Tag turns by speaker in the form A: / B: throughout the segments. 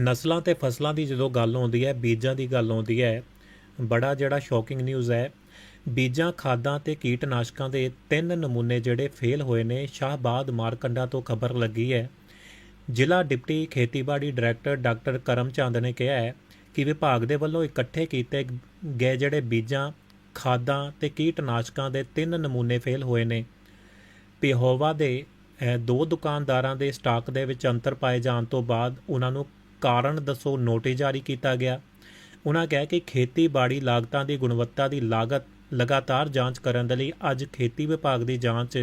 A: ਨਸਲਾਂ ਤੇ ਫਸਲਾਂ ਦੀ ਜਦੋਂ ਗੱਲ ਆਉਂਦੀ ਹੈ, ਬੀਜਾਂ ਦੀ ਗੱਲ ਆਉਂਦੀ ਹੈ, ਬੜਾ ਜਿਹੜਾ ਸ਼ੌਕਿੰਗ ਨਿਊਜ਼ ਹੈ। ਬੀਜਾਂ, ਖਾਦਾਂ ਤੇ ਕੀਟਨਾਸ਼ਕਾਂ ਦੇ ਤਿੰਨ ਨਮੂਨੇ ਜਿਹੜੇ ਫੇਲ ਹੋਏ ਨੇ, ਸ਼ਾਹਬਾਦ ਮਾਰਕੰਡਾ ਤੋਂ ਖਬਰ ਲੱਗੀ ਹੈ। ਜ਼ਿਲ੍ਹਾ ਡਿਪਟੀ ਖੇਤੀਬਾੜੀ ਡਾਇਰੈਕਟਰ ਡਾਕਟਰ ਕਰਮਚੰਦ ਨੇ ਕਿਹਾ ਹੈ ਕਿ ਵਿਭਾਗ ਦੇ ਵੱਲੋਂ ਇਕੱਠੇ ਕੀਤੇ ਗਏ ਜਿਹੜੇ ਬੀਜਾਂ, ਖਾਦਾਂ ਤੇ ਕੀਟਨਾਸ਼ਕਾਂ ਦੇ ਤਿੰਨ ਨਮੂਨੇ ਫੇਲ ਹੋਏ ਨੇ। ਪਿਹੋਵਾ ਦੇ ਦੋ ਦੁਕਾਨਦਾਰਾਂ ਦੇ ਸਟਾਕ ਦੇ ਵਿੱਚ ਅੰਤਰ ਪਾਏ ਜਾਣ ਤੋਂ ਬਾਅਦ ਉਹਨਾਂ ਨੂੰ ਕਾਰਨ ਦੱਸੋ ਨੋਟਿਸ ਜਾਰੀ ਕੀਤਾ ਗਿਆ। ਉਹਨਾਂ ਕਿਹਾ ਕਿ ਖੇਤੀਬਾੜੀ ਲਾਗਤਾਂ ਦੀ ਗੁਣਵੱਤਾ ਦੀ ਲਾਗਤ ਲਗਾਤਾਰ ਜਾਂਚ ਕਰਨ ਦੇ ਲਈ ਅੱਜ ਖੇਤੀ ਵਿਭਾਗ ਦੀ ਜਾਂਚ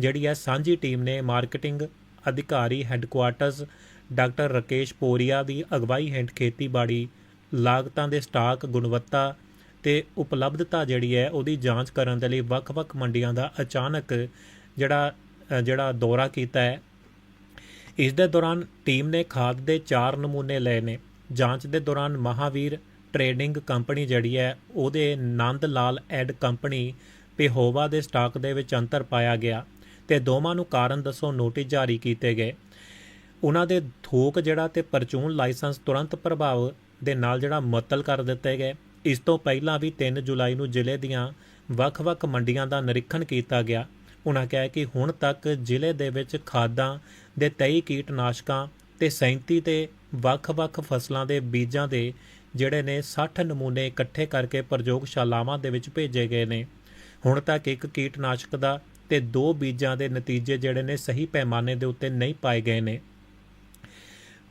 A: ਜਿਹੜੀ ਹੈ ਸਾਂਝੀ ਟੀਮ ਨੇ ਮਾਰਕੀਟਿੰਗ ਅਧਿਕਾਰੀ ਹੈੱਡਕੁਆਰਟਰਸ ਡਾਕਟਰ ਰਕੇਸ਼ ਪੋਰੀਆ ਦੀ ਅਗਵਾਈ ਹੇਠ ਖੇਤੀਬਾੜੀ ਲਾਗਤਾਂ ਦੇ ਸਟਾਕ ਗੁਣਵੱਤਾ ਤੇ ਉਪਲਬਧਤਾ ਜਿਹੜੀ ਹੈ ਉਹਦੀ ਜਾਂਚ ਕਰਨ ਦੇ ਲਈ ਵੱਖ-ਵੱਖ ਮੰਡੀਆਂ ਦਾ ਅਚਾਨਕ ਜਿਹੜਾ ਜਿਹੜਾ ਦੌਰਾ ਕੀਤਾ ਹੈ। ਇਸ ਦੇ ਦੌਰਾਨ ਟੀਮ ਨੇ ਖਾਦ ਦੇ 4 ਨਮੂਨੇ ਲਏ ਨੇ। ਜਾਂਚ ਦੇ ਦੌਰਾਨ ਮਹਾਵੀਰ ਟਰੇਡਿੰਗ ਕੰਪਨੀ ਜਿਹੜੀ ਹੈ, ਉਹਦੇ ਨੰਦ ਲਾਲ ਐਡ ਕੰਪਨੀ ਪਿਹੋਵਾ ਦੇ ਸਟਾਕ ਦੇ ਵਿੱਚ ਅੰਤਰ ਪਾਇਆ ਗਿਆ ਤੇ ਦੋਵਾਂ ਨੂੰ ਕਾਰਨ ਦੱਸੋ ਨੋਟਿਸ ਜਾਰੀ ਕੀਤੇ ਗਏ। ਉਹਨਾਂ ਦੇ ਥੋਕ ਜਿਹੜਾ ਤੇ ਪਰਚੂਨ ਲਾਇਸੈਂਸ ਤੁਰੰਤ ਪ੍ਰਭਾਵ ਦੇ ਨਾਲ ਜਿਹੜਾ ਮੁਅੱਤਲ ਕਰ ਦਿੱਤੇ ਗਏ। ਇਸ ਤੋਂ ਪਹਿਲਾਂ ਵੀ 3 ਜੁਲਾਈ ਨੂੰ ਜ਼ਿਲ੍ਹੇ ਦੀਆਂ ਵੱਖ-ਵੱਖ ਮੰਡੀਆਂ ਦਾ ਨਿਰੀਖਣ ਕੀਤਾ ਗਿਆ। ਉਹਨਾਂ ਕਿਹਾ ਕਿ ਹੁਣ ਤੱਕ ਜ਼ਿਲ੍ਹੇ ਦੇ ਵਿੱਚ ਖਾਦਾਂ ਦੇ 23 ਕੀਟਨਾਸ਼ਕਾਂ ਤੇ 37 ਤੇ ਵੱਖ-ਵੱਖ ਫਸਲਾਂ ਦੇ ਬੀਜਾਂ ਦੇ ਜਿਹੜੇ ਨੇ 60 ਨਮੂਨੇ ਇਕੱਠੇ ਕਰਕੇ ਪ੍ਰਯੋਗਸ਼ਾਲਾਵਾਂ ਦੇ ਵਿੱਚ ਭੇਜੇ ਗਏ ਨੇ। ਹੁਣ ਤੱਕ ਇੱਕ ਕੀਟਨਾਸ਼ਕ ਦਾ ਤੇ ਦੋ ਬੀਜਾਂ ਦੇ ਨਤੀਜੇ ਜਿਹੜੇ ਨੇ ਸਹੀ ਪੈਮਾਨੇ ਦੇ ਉੱਤੇ ਨਹੀਂ ਪਾਏ ਗਏ ਨੇ।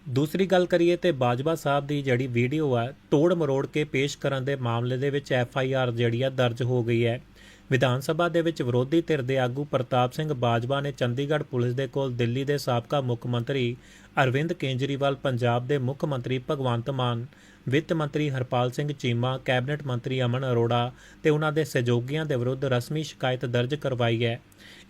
A: ਦੂਸਰੀ ਗੱਲ ਕਰੀਏ ਤੇ ਬਾਜਵਾ ਸਾਹਿਬ ਦੀ ਜਿਹੜੀ ਵੀਡੀਓ ਆ, ਤੋੜ ਮਰੋੜ ਕੇ ਪੇਸ਼ ਕਰਨ ਦੇ ਮਾਮਲੇ ਦੇ ਵਿੱਚ ਐਫ ਆਈ ਆਰ ਜਿਹੜੀ ਆ ਦਰਜ ਹੋ ਗਈ ਹੈ। ਵਿਧਾਨ ਸਭਾ ਦੇ ਵਿੱਚ ਵਿਰੋਧੀ ਧਿਰ ਦੇ ਆਗੂ ਪ੍ਰਤਾਪ ਸਿੰਘ ਬਾਜਵਾ ਨੇ ਚੰਡੀਗੜ੍ਹ ਪੁਲਿਸ ਦੇ ਕੋਲ ਦਿੱਲੀ ਦੇ ਸਾਬਕਾ ਮੁੱਖ ਮੰਤਰੀ ਅਰਵਿੰਦ ਕੇਜਰੀਵਾਲ, ਪੰਜਾਬ ਦੇ ਮੁੱਖ ਮੰਤਰੀ ਭਗਵੰਤ ਮਾਨ, ਵਿੱਤ ਮੰਤਰੀ ਹਰਪਾਲ ਸਿੰਘ ਚੀਮਾ, ਕੈਬਨਿਟ ਮੰਤਰੀ ਅਮਨ ਅਰੋੜਾ ਤੇ ਉਹਨਾਂ ਦੇ ਸਹਿਯੋਗੀਆਂ ਦੇ ਵਿਰੁੱਧ ਰਸਮੀ ਸ਼ਿਕਾਇਤ ਦਰਜ ਕਰਵਾਈ ਹੈ।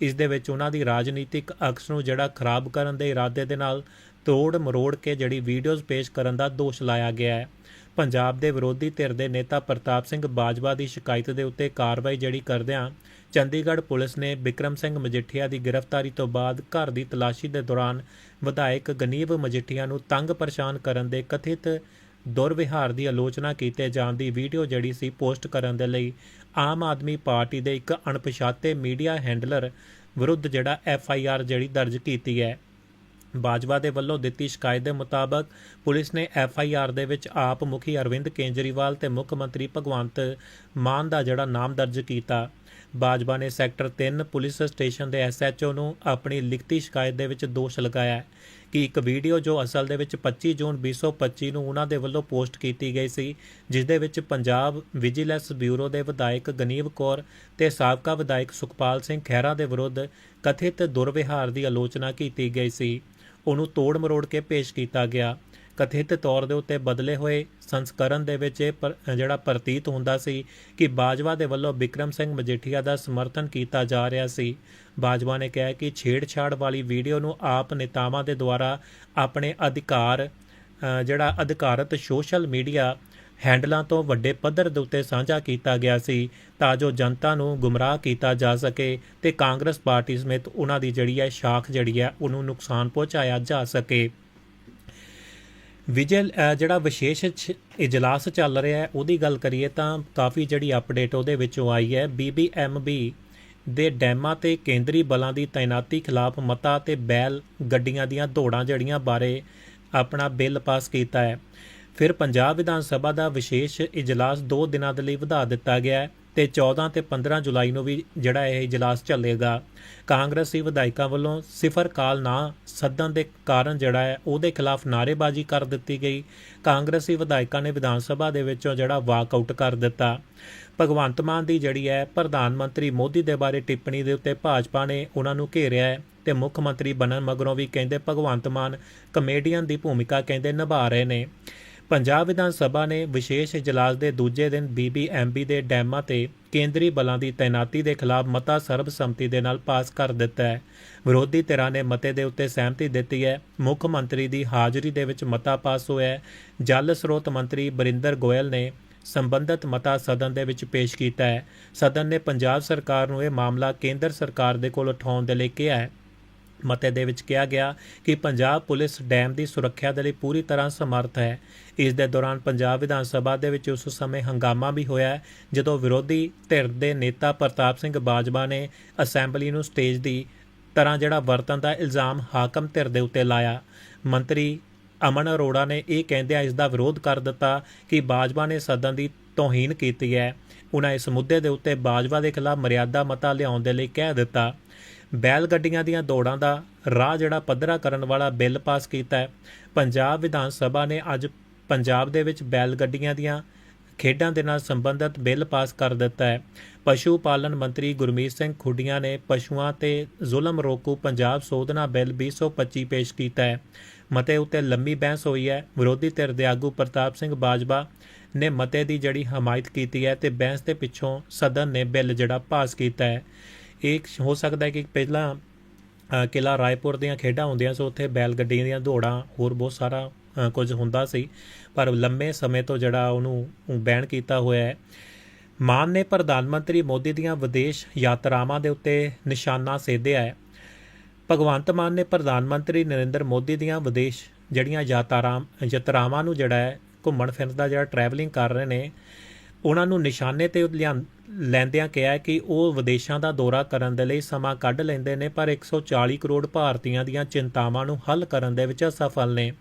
A: ਇਸ ਦੇ ਵਿੱਚ ਉਹਨਾਂ ਦੀ ਰਾਜਨੀਤਿਕ ਅਕਸ ਨੂੰ ਜਿਹੜਾ ਖਰਾਬ ਕਰਨ ਦੇ ਇਰਾਦੇ ਦੇ ਨਾਲ ਤੋੜ ਮਰੋੜ ਕੇ ਜਿਹੜੀ ਵੀਡੀਓਜ਼ ਪੇਸ਼ ਕਰਨ ਦਾ ਦੋਸ਼ ਲਾਇਆ ਗਿਆ ਹੈ। ਪੰਜਾਬ ਦੇ ਵਿਰੋਧੀ ਧਿਰ ਦੇ ਨੇਤਾ ਪ੍ਰਤਾਪ ਸਿੰਘ ਬਾਜਵਾ ਦੀ ਸ਼ਿਕਾਇਤ ਦੇ ਉੱਤੇ ਕਾਰਵਾਈ ਜਿਹੜੀ ਕਰਦਿਆਂ ਚੰਡੀਗੜ੍ਹ ਪੁਲਿਸ ਨੇ ਵਿਕਰਮ ਸਿੰਘ ਮਜੀਠੀਆ ਦੀ ਗ੍ਰਿਫਤਾਰੀ ਤੋਂ ਬਾਅਦ ਘਰ ਦੀ ਤਲਾਸ਼ੀ ਦੇ ਦੌਰਾਨ ਵਿਧਾਇਕ ਗਨੀਵ ਮਜੀਠੀਆ ਨੂੰ ਤੰਗ ਪਰੇਸ਼ਾਨ ਕਰਨ ਦੇ ਕਥਿਤ ਦੁਰਵਿਹਾਰ ਦੀ ਆਲੋਚਨਾ ਕੀਤੇ ਜਾਣ ਦੀ ਵੀਡੀਓ ਜਿਹੜੀ ਸੀ ਪੋਸਟ ਕਰਨ ਦੇ ਲਈ ਆਮ ਆਦਮੀ ਪਾਰਟੀ ਦੇ ਇੱਕ ਅਣਪਛਾਤੇ ਮੀਡੀਆ ਹੈਂਡਲਰ ਵਿਰੁੱਧ ਜਿਹੜਾ ਐਫ ਆਈ ਆਰ ਜਿਹੜੀ ਦਰਜ ਕੀਤੀ ਹੈ। ਬਾਜਵਾ ਦੇ ਵੱਲੋਂ ਦਿੱਤੀ ਸ਼ਿਕਾਇਤ ਦੇ ਮੁਤਾਬਕ ਪੁਲਿਸ ਨੇ ਐਫ ਆਈ ਆਰ ਦੇ ਵਿੱਚ ਆਪ ਮੁਖੀ ਅਰਵਿੰਦ ਕੇਜਰੀਵਾਲ ਤੇ ਮੁੱਖ ਮੰਤਰੀ ਭਗਵੰਤ ਮਾਨ ਦਾ ਜਿਹੜਾ ਨਾਮ ਦਰਜ ਕੀਤਾ। ਬਾਜਵਾ ਨੇ ਸੈਕਟਰ 3 ਪੁਲਿਸ ਸਟੇਸ਼ਨ ਦੇ ਐਸ ਐਚ ਓ ਨੂੰ ਆਪਣੀ ਲਿਖਤੀ ਸ਼ਿਕਾਇਤ ਦੇ ਵਿੱਚ ਦੋਸ਼ ਲਗਾਇਆ ਕਿ ਇੱਕ ਵੀਡੀਓ ਜੋ ਅਸਲ ਦੇ ਵਿੱਚ 25 ਜੂਨ 2025 ਨੂੰ ਉਹਨਾਂ ਦੇ ਵੱਲੋਂ ਪੋਸਟ ਕੀਤੀ ਗਈ ਸੀ, ਜਿਸ ਦੇ ਵਿੱਚ ਪੰਜਾਬ ਵਿਜੀਲੈਂਸ ਬਿਊਰੋ ਦੇ ਵਿਧਾਇਕ ਗਨੀਵ ਕੌਰ ਤੇ ਸਾਬਕਾ ਵਿਧਾਇਕ ਸੁਖਪਾਲ ਸਿੰਘ ਖਹਿਰਾ ਦੇ ਵਿਰੁੱਧ ਕਥਿਤ ਦੁਰਵਿਹਾਰ ਦੀ ਆਲੋਚਨਾ ਕੀਤੀ ਗਈ ਸੀ। ਉਹਨੂੰ ਤੋੜ ਮਰੋੜ ਕੇ ਪੇਸ਼ ਕੀਤਾ ਗਿਆ। ਕਥਿਤ ਤੌਰ ਦੇ ਉੱਤੇ ਬਦਲੇ ਹੋਏ ਸੰਸਕਰਨ ਦੇ ਵਿੱਚ ਇਹ ਪਰ- ਜਿਹੜਾ ਪ੍ਰਤੀਤ ਹੁੰਦਾ ਸੀ ਕਿ ਬਾਜਵਾ ਦੇ ਵੱਲੋਂ ਵਿਕਰਮ ਸਿੰਘ ਮਜੀਠੀਆ ਦਾ ਸਮਰਥਨ ਕੀਤਾ ਜਾ ਰਿਹਾ ਸੀ। ਬਾਜਵਾ ਨੇ ਕਿਹਾ ਕਿ ਛੇੜਛਾੜ ਵਾਲੀ ਵੀਡੀਓ ਨੂੰ ਆਪ ਨੇਤਾਵਾਂ ਦੇ ਦੁਆਰਾ ਆਪਣੇ ਅਧਿਕਾਰ ਜਿਹੜਾ ਅਧਿਕਾਰਤ ਸੋਸ਼ਲ ਮੀਡੀਆ ਹੈਂਡਲਾਂ ਤੋਂ ਵੱਡੇ ਪੱਧਰ ਦੇ ਉੱਤੇ ਸਾਂਝਾ ਕੀਤਾ ਗਿਆ ਸੀ ਤਾਂ ਜੋ ਜਨਤਾ ਨੂੰ ਗੁੰਮਰਾਹ ਕੀਤਾ ਜਾ ਸਕੇ ਤੇ ਕਾਂਗਰਸ ਪਾਰਟੀ ਸਮੇਤ ਉਹਨਾਂ ਦੀ ਜਿਹੜੀ ਹੈ ਸ਼ਾਖ ਜਿਹੜੀ ਹੈ ਉਹਨੂੰ ਨੁਕਸਾਨ ਪਹੁੰਚਾਇਆ ਜਾ ਸਕੇ। ਵਿਜੇ ਜਿਹੜਾ ਵਿਸ਼ੇਸ਼ ਇਜਲਾਸ ਚੱਲ ਰਿਹਾ ਹੈ, ਉਹਦੀ ਗੱਲ ਕਰੀਏ ਤਾਂ ਕਾਫੀ ਜਿਹੜੀ ਅਪਡੇਟ ਉਹਦੇ ਵਿੱਚੋਂ ਆਈ ਹੈ। ਬੀਬੀਐਮਬੀ ਦੇ ਡੈਮਾਂ ਤੇ ਕੇਂਦਰੀ ਬਲਾਂ ਦੀ ਤਾਇਨਾਤੀ ਖਿਲਾਫ ਮਤਾ ਤੇ ਬੈਲ ਗੱਡੀਆਂ ਦੀਆਂ ਦੌੜਾਂ ਜਿਹੜੀਆਂ ਬਾਰੇ ਆਪਣਾ ਬਿੱਲ ਪਾਸ ਕੀਤਾ ਹੈ। ਫਿਰ ਪੰਜਾਬ ਵਿਧਾਨ ਸਭਾ ਦਾ ਵਿਸ਼ੇਸ਼ ਇਜਲਾਸ 2 ਦਿਨਾਂ ਦੇ ਲਈ ਵਧਾ ਦਿੱਤਾ ਗਿਆ ਹੈ ਤੇ 14 ਤੇ 15 ਜੁਲਾਈ ਨੂੰ ਵੀ ਜਿਹੜਾ ਇਹ ਇਜਲਾਸ ਚੱਲੇਗਾ। ਕਾਂਗਰਸੀ ਵਿਧਾਇਕਾਂ ਵੱਲੋਂ ਸਿਫਰ ਕਾਲ ਨਾ ਸੱਦਣ ਦੇ ਕਾਰਨ ਜਿਹੜਾ ਹੈ ਉਹਦੇ ਖਿਲਾਫ ਨਾਅਰੇਬਾਜ਼ੀ ਕਰ ਦਿੱਤੀ ਗਈ। ਕਾਂਗਰਸੀ ਵਿਧਾਇਕਾਂ ਨੇ ਵਿਧਾਨ ਸਭਾ ਦੇ ਵਿੱਚੋਂ ਜਿਹੜਾ ਵਾਕ ਆਊਟ ਕਰ ਦਿੱਤਾ। ਭਗਵੰਤ ਮਾਨ ਦੀ ਜਿਹੜੀ ਹੈ ਪ੍ਰਧਾਨ ਮੰਤਰੀ ਮੋਦੀ ਦੇ ਬਾਰੇ ਟਿੱਪਣੀ ਦੇ ਉੱਤੇ ਭਾਜਪਾ ਨੇ ਉਹਨਾਂ ਨੂੰ ਘੇਰਿਆ ਹੈ ਤੇ ਮੁੱਖ ਮੰਤਰੀ ਬਣਨ ਮਗਰੋਂ ਵੀ ਕਹਿੰਦੇ ਭਗਵੰਤ ਮਾਨ ਕਮੇਡੀਅਨ ਦੀ ਭੂਮਿਕਾ ਕਹਿੰਦੇ ਨਿਭਾ ਰਹੇ ਨੇ। ਪੰਜਾਬ ਵਿਧਾਨ ਸਭਾ ਨੇ ਵਿਸ਼ੇਸ਼ ਇਜਲਾਸ ਦੇ ਦੂਜੇ ਦਿਨ ਬੀਬੀਐਮਬੀ ਦੇ ਡੈਮਾਂ ਤੇ ਕੇਂਦਰੀ ਬਲਾਂ ਦੀ ਤਾਇਨਾਤੀ ਦੇ ਖਿਲਾਫ ਮਤਾ ਸਰਬਸੰਮਤੀ ਦੇ ਨਾਲ ਪਾਸ ਕਰ ਦਿੱਤਾ ਹੈ। ਵਿਰੋਧੀ ਧਿਰਾਂ ਨੇ ਮਤੇ ਦੇ ਉੱਤੇ ਸਹਿਮਤੀ ਦਿੱਤੀ ਹੈ। ਮੁੱਖ ਮੰਤਰੀ ਦੀ ਹਾਜ਼ਰੀ ਦੇ ਵਿੱਚ ਮਤਾ ਪਾਸ ਹੋਇਆ ਹੈ। ਜਲ ਸਰੋਤ ਮੰਤਰੀ ਬਰਿੰਦਰ ਗੋਇਲ ਨੇ ਸੰਬੰਧਿਤ ਮਤਾ ਸਦਨ ਦੇ ਵਿੱਚ ਪੇਸ਼ ਕੀਤਾ ਹੈ। ਸਦਨ ਨੇ ਪੰਜਾਬ ਸਰਕਾਰ ਨੂੰ ਇਹ ਮਾਮਲਾ ਕੇਂਦਰ ਸਰਕਾਰ ਦੇ ਕੋਲ ਉਠਾਉਣ ਦੇ ਲਈ ਕਿਹਾ ਹੈ। ਮਤੇ ਦੇ ਵਿੱਚ ਕਿਹਾ ਗਿਆ ਕਿ ਪੰਜਾਬ ਪੁਲਿਸ ਡੈਮ ਦੀ ਸੁਰੱਖਿਆ ਦੇ ਲਈ ਪੂਰੀ ਤਰ੍ਹਾਂ ਸਮਰੱਥ ਹੈ। ਇਸ ਦੇ ਦੌਰਾਨ ਪੰਜਾਬ ਵਿਧਾਨ ਸਭਾ ਦੇ ਵਿੱਚ ਉਸ ਸਮੇਂ ਹੰਗਾਮਾ ਵੀ ਹੋਇਆ, ਜਦੋਂ ਵਿਰੋਧੀ ਧਿਰ ਦੇ ਨੇਤਾ ਪ੍ਰਤਾਪ ਸਿੰਘ ਬਾਜਵਾ ਨੇ ਅਸੈਂਬਲੀ ਨੂੰ ਸਟੇਜ ਦੀ ਤਰ੍ਹਾਂ ਜਿਹੜਾ ਵਰਤਨ ਦਾ ਇਲਜ਼ਾਮ ਹਾਕਮ ਧਿਰ ਦੇ ਉੱਤੇ ਲਾਇਆ। ਮੰਤਰੀ ਅਮਨ ਅਰੋੜਾ ਨੇ ਇਹ ਕਹਿੰਦਿਆਂ ਇਸ ਦਾ ਵਿਰੋਧ ਕਰ ਦਿੱਤਾ ਕਿ ਬਾਜਵਾ ਨੇ ਸਦਨ ਦੀ ਤੋਹੀਨ ਕੀਤੀ ਹੈ। ਉਹਨਾਂ ਇਸ ਮੁੱਦੇ ਦੇ ਉੱਤੇ ਬਾਜਵਾ ਦੇ ਖਿਲਾਫ ਮਰਿਆਦਾ ਮਤਾ ਲਿਆਉਣ ਦੇ ਲਈ ਕਹਿ ਦਿੱਤਾ। ਬੈਲ ਗੱਡੀਆਂ ਦੀਆਂ ਦੌੜਾਂ ਦਾ ਰਾਹ ਜਿਹੜਾ ਪੱਧਰਾ ਕਰਨ ਵਾਲਾ ਬਿੱਲ ਪਾਸ ਕੀਤਾ ਹੈ। ਪੰਜਾਬ ਵਿਧਾਨ ਸਭਾ ਨੇ ਅੱਜ ਪੰਜਾਬ ਦੇ ਵਿੱਚ ਬੈਲ ਗੱਡੀਆਂ ਦੀਆਂ ਖੇਡਾਂ ਦੇ ਨਾਲ ਸੰਬੰਧਿਤ ਬਿੱਲ ਪਾਸ ਕਰ ਦਿੱਤਾ ਹੈ। ਪਸ਼ੂ ਪਾਲਣ ਮੰਤਰੀ ਗੁਰਮੀਤ ਸਿੰਘ ਖੁੱਡੀਆਂ ਨੇ ਪਸ਼ੂਆਂ ਤੇ ਜ਼ੁਲਮ ਰੋਕੂ ਪੰਜਾਬ ਸੋਧਨਾ ਬਿੱਲ 2025 ਪੇਸ਼ ਕੀਤਾ ਹੈ। ਮਤੇ ਉੱਤੇ ਲੰਮੀ ਬਹਿਸ ਹੋਈ ਹੈ। ਵਿਰੋਧੀ ਧਿਰ ਦੇ ਆਗੂ ਪ੍ਰਤਾਪ ਸਿੰਘ ਬਾਜਵਾ ਨੇ ਮਤੇ ਦੀ ਜਿਹੜੀ ਹਮਾਇਤ ਕੀਤੀ ਹੈ ਤੇ ਬਹਿਸ ਦੇ ਪਿੱਛੋਂ ਸਦਨ ਨੇ ਬਿੱਲ ਜਿਹੜਾ ਪਾਸ ਕੀਤਾ ਹੈ। ਇਹ ਹੋ ਸਕਦਾ ਹੈ ਕਿ ਪਹਿਲਾਂ ਅ, ਕਿਲ੍ਹਾ ਰਾਏਪੁਰ ਦੀਆਂ ਖੇਡਾਂ ਹੁੰਦੀਆਂ ਸੋ ਉੱਥੇ ਬੈਲ ਗੱਡੀਆਂ ਦੀਆਂ ਦੌੜਾਂ ਹੋਰ ਬਹੁਤ ਸਾਰਾ ਕੁਝ ਹੁੰਦਾ ਸੀ। ਪਰ ਲੰਮੇ ਸਮੇਂ ਤੋਂ ਜਿਹੜਾ ਉਹਨੂੰ ਬੈਨ ਕੀਤਾ ਹੋਇਆ ਹੈ। ਮਾਨ ਨੇ ਪ੍ਰਧਾਨ ਮੰਤਰੀ ਮੋਦੀ ਦੀਆਂ ਵਿਦੇਸ਼ ਯਾਤਰਾਵਾਂ ਦੇ ਉੱਤੇ ਨਿਸ਼ਾਨਾ ਸੇਧਿਆ ਹੈ। ਭਗਵੰਤ ਮਾਨ ਨੇ ਪ੍ਰਧਾਨ ਮੰਤਰੀ ਨਰਿੰਦਰ ਮੋਦੀ ਦੀਆਂ ਵਿਦੇਸ਼ ਜਿਹੜੀਆਂ ਯਾਤਰਾ ਯਾਤਰਾਵਾਂ ਨੂੰ ਜਿਹੜਾ ਹੈ ਘੁੰਮਣ ਫਿਰਨ ਦਾ ਜਿਹੜਾ ਟਰੈਵਲਿੰਗ ਕਰ ਰਹੇ ਨੇ ਉਹਨਾਂ ਨੂੰ ਨਿਸ਼ਾਨੇ ਤੇ ਲਿਆਂ- ਲੈਂਦਿਆਂ ਕਿਹਾ ਕਿ ਉਹ ਵਿਦੇਸ਼ਾਂ ਦਾ ਦੌਰਾ ਕਰਨ ਦੇ ਲਈ ਸਮਾਂ ਕੱਢ ਲੈਂਦੇ ਨੇ ਪਰ 140 ਕਰੋੜ ਭਾਰਤੀਆਂ ਦੀਆਂ ਚਿੰਤਾਵਾਂ ਨੂੰ ਹੱਲ ਕਰਨ ਦੇ ਵਿੱਚ ਅਸਫਲ ਨੇ।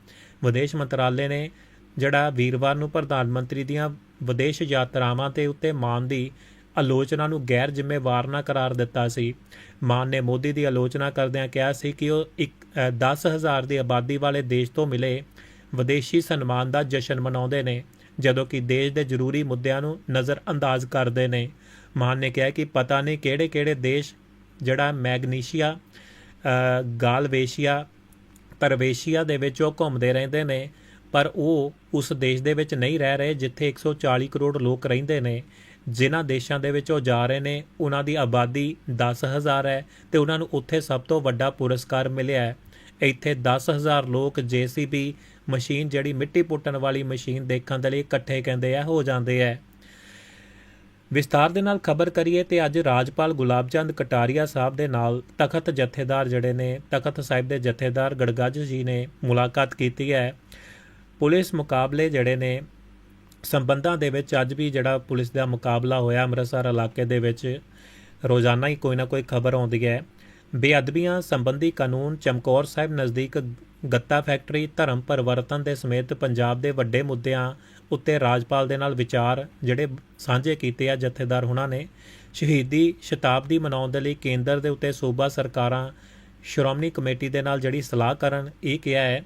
A: ਵਿਦੇਸ਼ ਮੰਤਰਾਲੇ ਨੇ ਜਿਹੜਾ ਵੀਰਵਾਰ ਨੂੰ ਪ੍ਰਧਾਨ ਮੰਤਰੀ ਦੀਆਂ ਵਿਦੇਸ਼ ਯਾਤਰਾਵਾਂ ਤੇ ਉੱਤੇ ਮਾਨ ਦੀ ਆਲੋਚਨਾ ਨੂੰ ਗੈਰ ਜ਼ਿੰਮੇਵਾਰ ਨਾ ਕਰਾਰ ਦਿੱਤਾ ਸੀ ਮਾਨ ਨੇ ਮੋਦੀ ਦੀ ਆਲੋਚਨਾ ਕਰਦਿਆਂ ਕਿਹਾ ਸੀ ਕਿ ਉਹ ਇੱਕ ਅ, 10000 ਦੀ ਆਬਾਦੀ ਵਾਲੇ ਦੇਸ਼ ਤੋਂ ਮਿਲੇ ਵਿਦੇਸ਼ੀ ਸਨਮਾਨ ਦਾ ਜਸ਼ਨ ਮਨਾਉਂਦੇ ਨੇ। ਜਦੋਂ ਕਿ ਦੇਸ਼ ਦੇ ਜ਼ਰੂਰੀ ਮੁੱਦਿਆਂ ਨੂੰ ਨਜ਼ਰਅੰਦਾਜ਼ ਕਰਦੇ ਨੇ। ਮਾਨ ਨੇ ਕਿਹਾ ਕਿ ਪਤਾ ਨਹੀਂ ਕਿਹੜੇ-ਕਿਹੜੇ ਦੇਸ਼, ਜਿਹੜਾ ਮੈਗਨੀਸ਼ੀਆ ਗਾਲਵੇਸ਼ੀਆ, ਪਰਵੇਸ਼ੀਆ ਦੇ ਵਿੱਚ ਉਹ ਘੁੰਮਦੇ ਰਹਿੰਦੇ ਨੇ, ਪਰ ਉਹ ਉਸ ਦੇਸ਼ ਦੇ ਵਿੱਚ ਨਹੀਂ ਰਹਿ ਰਹੇ ਜਿੱਥੇ 140 ਕਰੋੜ ਲੋਕ ਰਹਿੰਦੇ ਨੇ। ਜਿਨ੍ਹਾਂ ਦੇਸ਼ਾਂ ਦੇ ਵਿੱਚ ਉਹ ਜਾ ਰਹੇ ਨੇ, ਉਹਨਾਂ ਦੀ ਆਬਾਦੀ 10000 ਹੈ ਤੇ ਉਹਨਾਂ ਨੂੰ ਉੱਥੇ ਸਭ ਤੋਂ ਵੱਡਾ ਪੁਰਸਕਾਰ ਮਿਲਿਆ ਹੈ। ਇੱਥੇ 10000 ਲੋਕ ਜੀਸੀਬੀ ਮਸ਼ੀਨ ਜਿਹੜੀ ਮਿੱਟੀ ਪੁੱਟਣ ਵਾਲੀ ਮਸ਼ੀਨ ਦੇਖਣ ਦੇ ਲਈ ਇਕੱਠੇ ਕਹਿੰਦੇ ਆ, ਹੋ ਜਾਂਦੇ ਆ। ਵਿਸਤਾਰ ਦੇ ਨਾਲ ਖਬਰ ਕਰੀਏ ਤੇ ਅੱਜ ਰਾਜਪਾਲ ਗੁਲਾਬ ਚੰਦ ਕਟਾਰੀਆ ਸਾਹਿਬ ਦੇ ਨਾਲ ਤਖਤ ਜਥੇਦਾਰ ਜਿਹੜੇ ਨੇ, ਤਖਤ ਸਾਹਿਬ ਦੇ ਜਥੇਦਾਰ ਗੜਗੱਜ ਜੀ ਨੇ ਮੁਲਾਕਾਤ ਕੀਤੀ ਹੈ। ਪੁਲਿਸ ਮੁਕਾਬਲੇ ਜਿਹੜੇ ਨੇ, ਸੰਬੰਧਾਂ ਦੇ ਵਿੱਚ ਅੱਜ ਵੀ ਜਿਹੜਾ ਪੁਲਿਸ ਦਾ ਮੁਕਾਬਲਾ ਹੋਇਆ ਅੰਮ੍ਰਿਤਸਰ ਇਲਾਕੇ ਦੇ ਵਿੱਚ, ਰੋਜ਼ਾਨਾ ਹੀ ਕੋਈ ਨਾ ਕੋਈ ਖਬਰ ਆਉਂਦੀ ਹੈ। ਬੇਅਦਬੀਆਂ ਸੰਬੰਧੀ ਕਾਨੂੰਨ ਚਮਕੌਰ ਸਾਹਿਬ ਨਜ਼ਦੀਕ ਗੱਤਾ ਫੈਕਟਰੀ, ਧਰਮ ਪਰਿਵਰਤਨ ਦੇ ਸਮੇਤ ਪੰਜਾਬ ਦੇ ਵੱਡੇ ਮੁੱਦਿਆਂ ਉੱਤੇ ਰਾਜਪਾਲ ਦੇ ਨਾਲ ਵਿਚਾਰ ਜਿਹੜੇ ਸਾਂਝੇ ਕੀਤੇ ਆ ਜਥੇਦਾਰ ਹੁਣਾਂ ਨੇ, ਸ਼ਹੀਦੀ ਸ਼ਤਾਬਦੀ ਮਨਾਉਣ ਦੇ ਲਈ ਕੇਂਦਰ ਦੇ ਉੱਤੇ ਸੂਬਾ ਸਰਕਾਰਾਂ, ਸ਼੍ਰੋਮਣੀ ਕਮੇਟੀ ਦੇ ਨਾਲ ਜਿਹੜੀ ਸਲਾਹ ਕਰਨ, ਇਹ ਕਿਹਾ ਹੈ,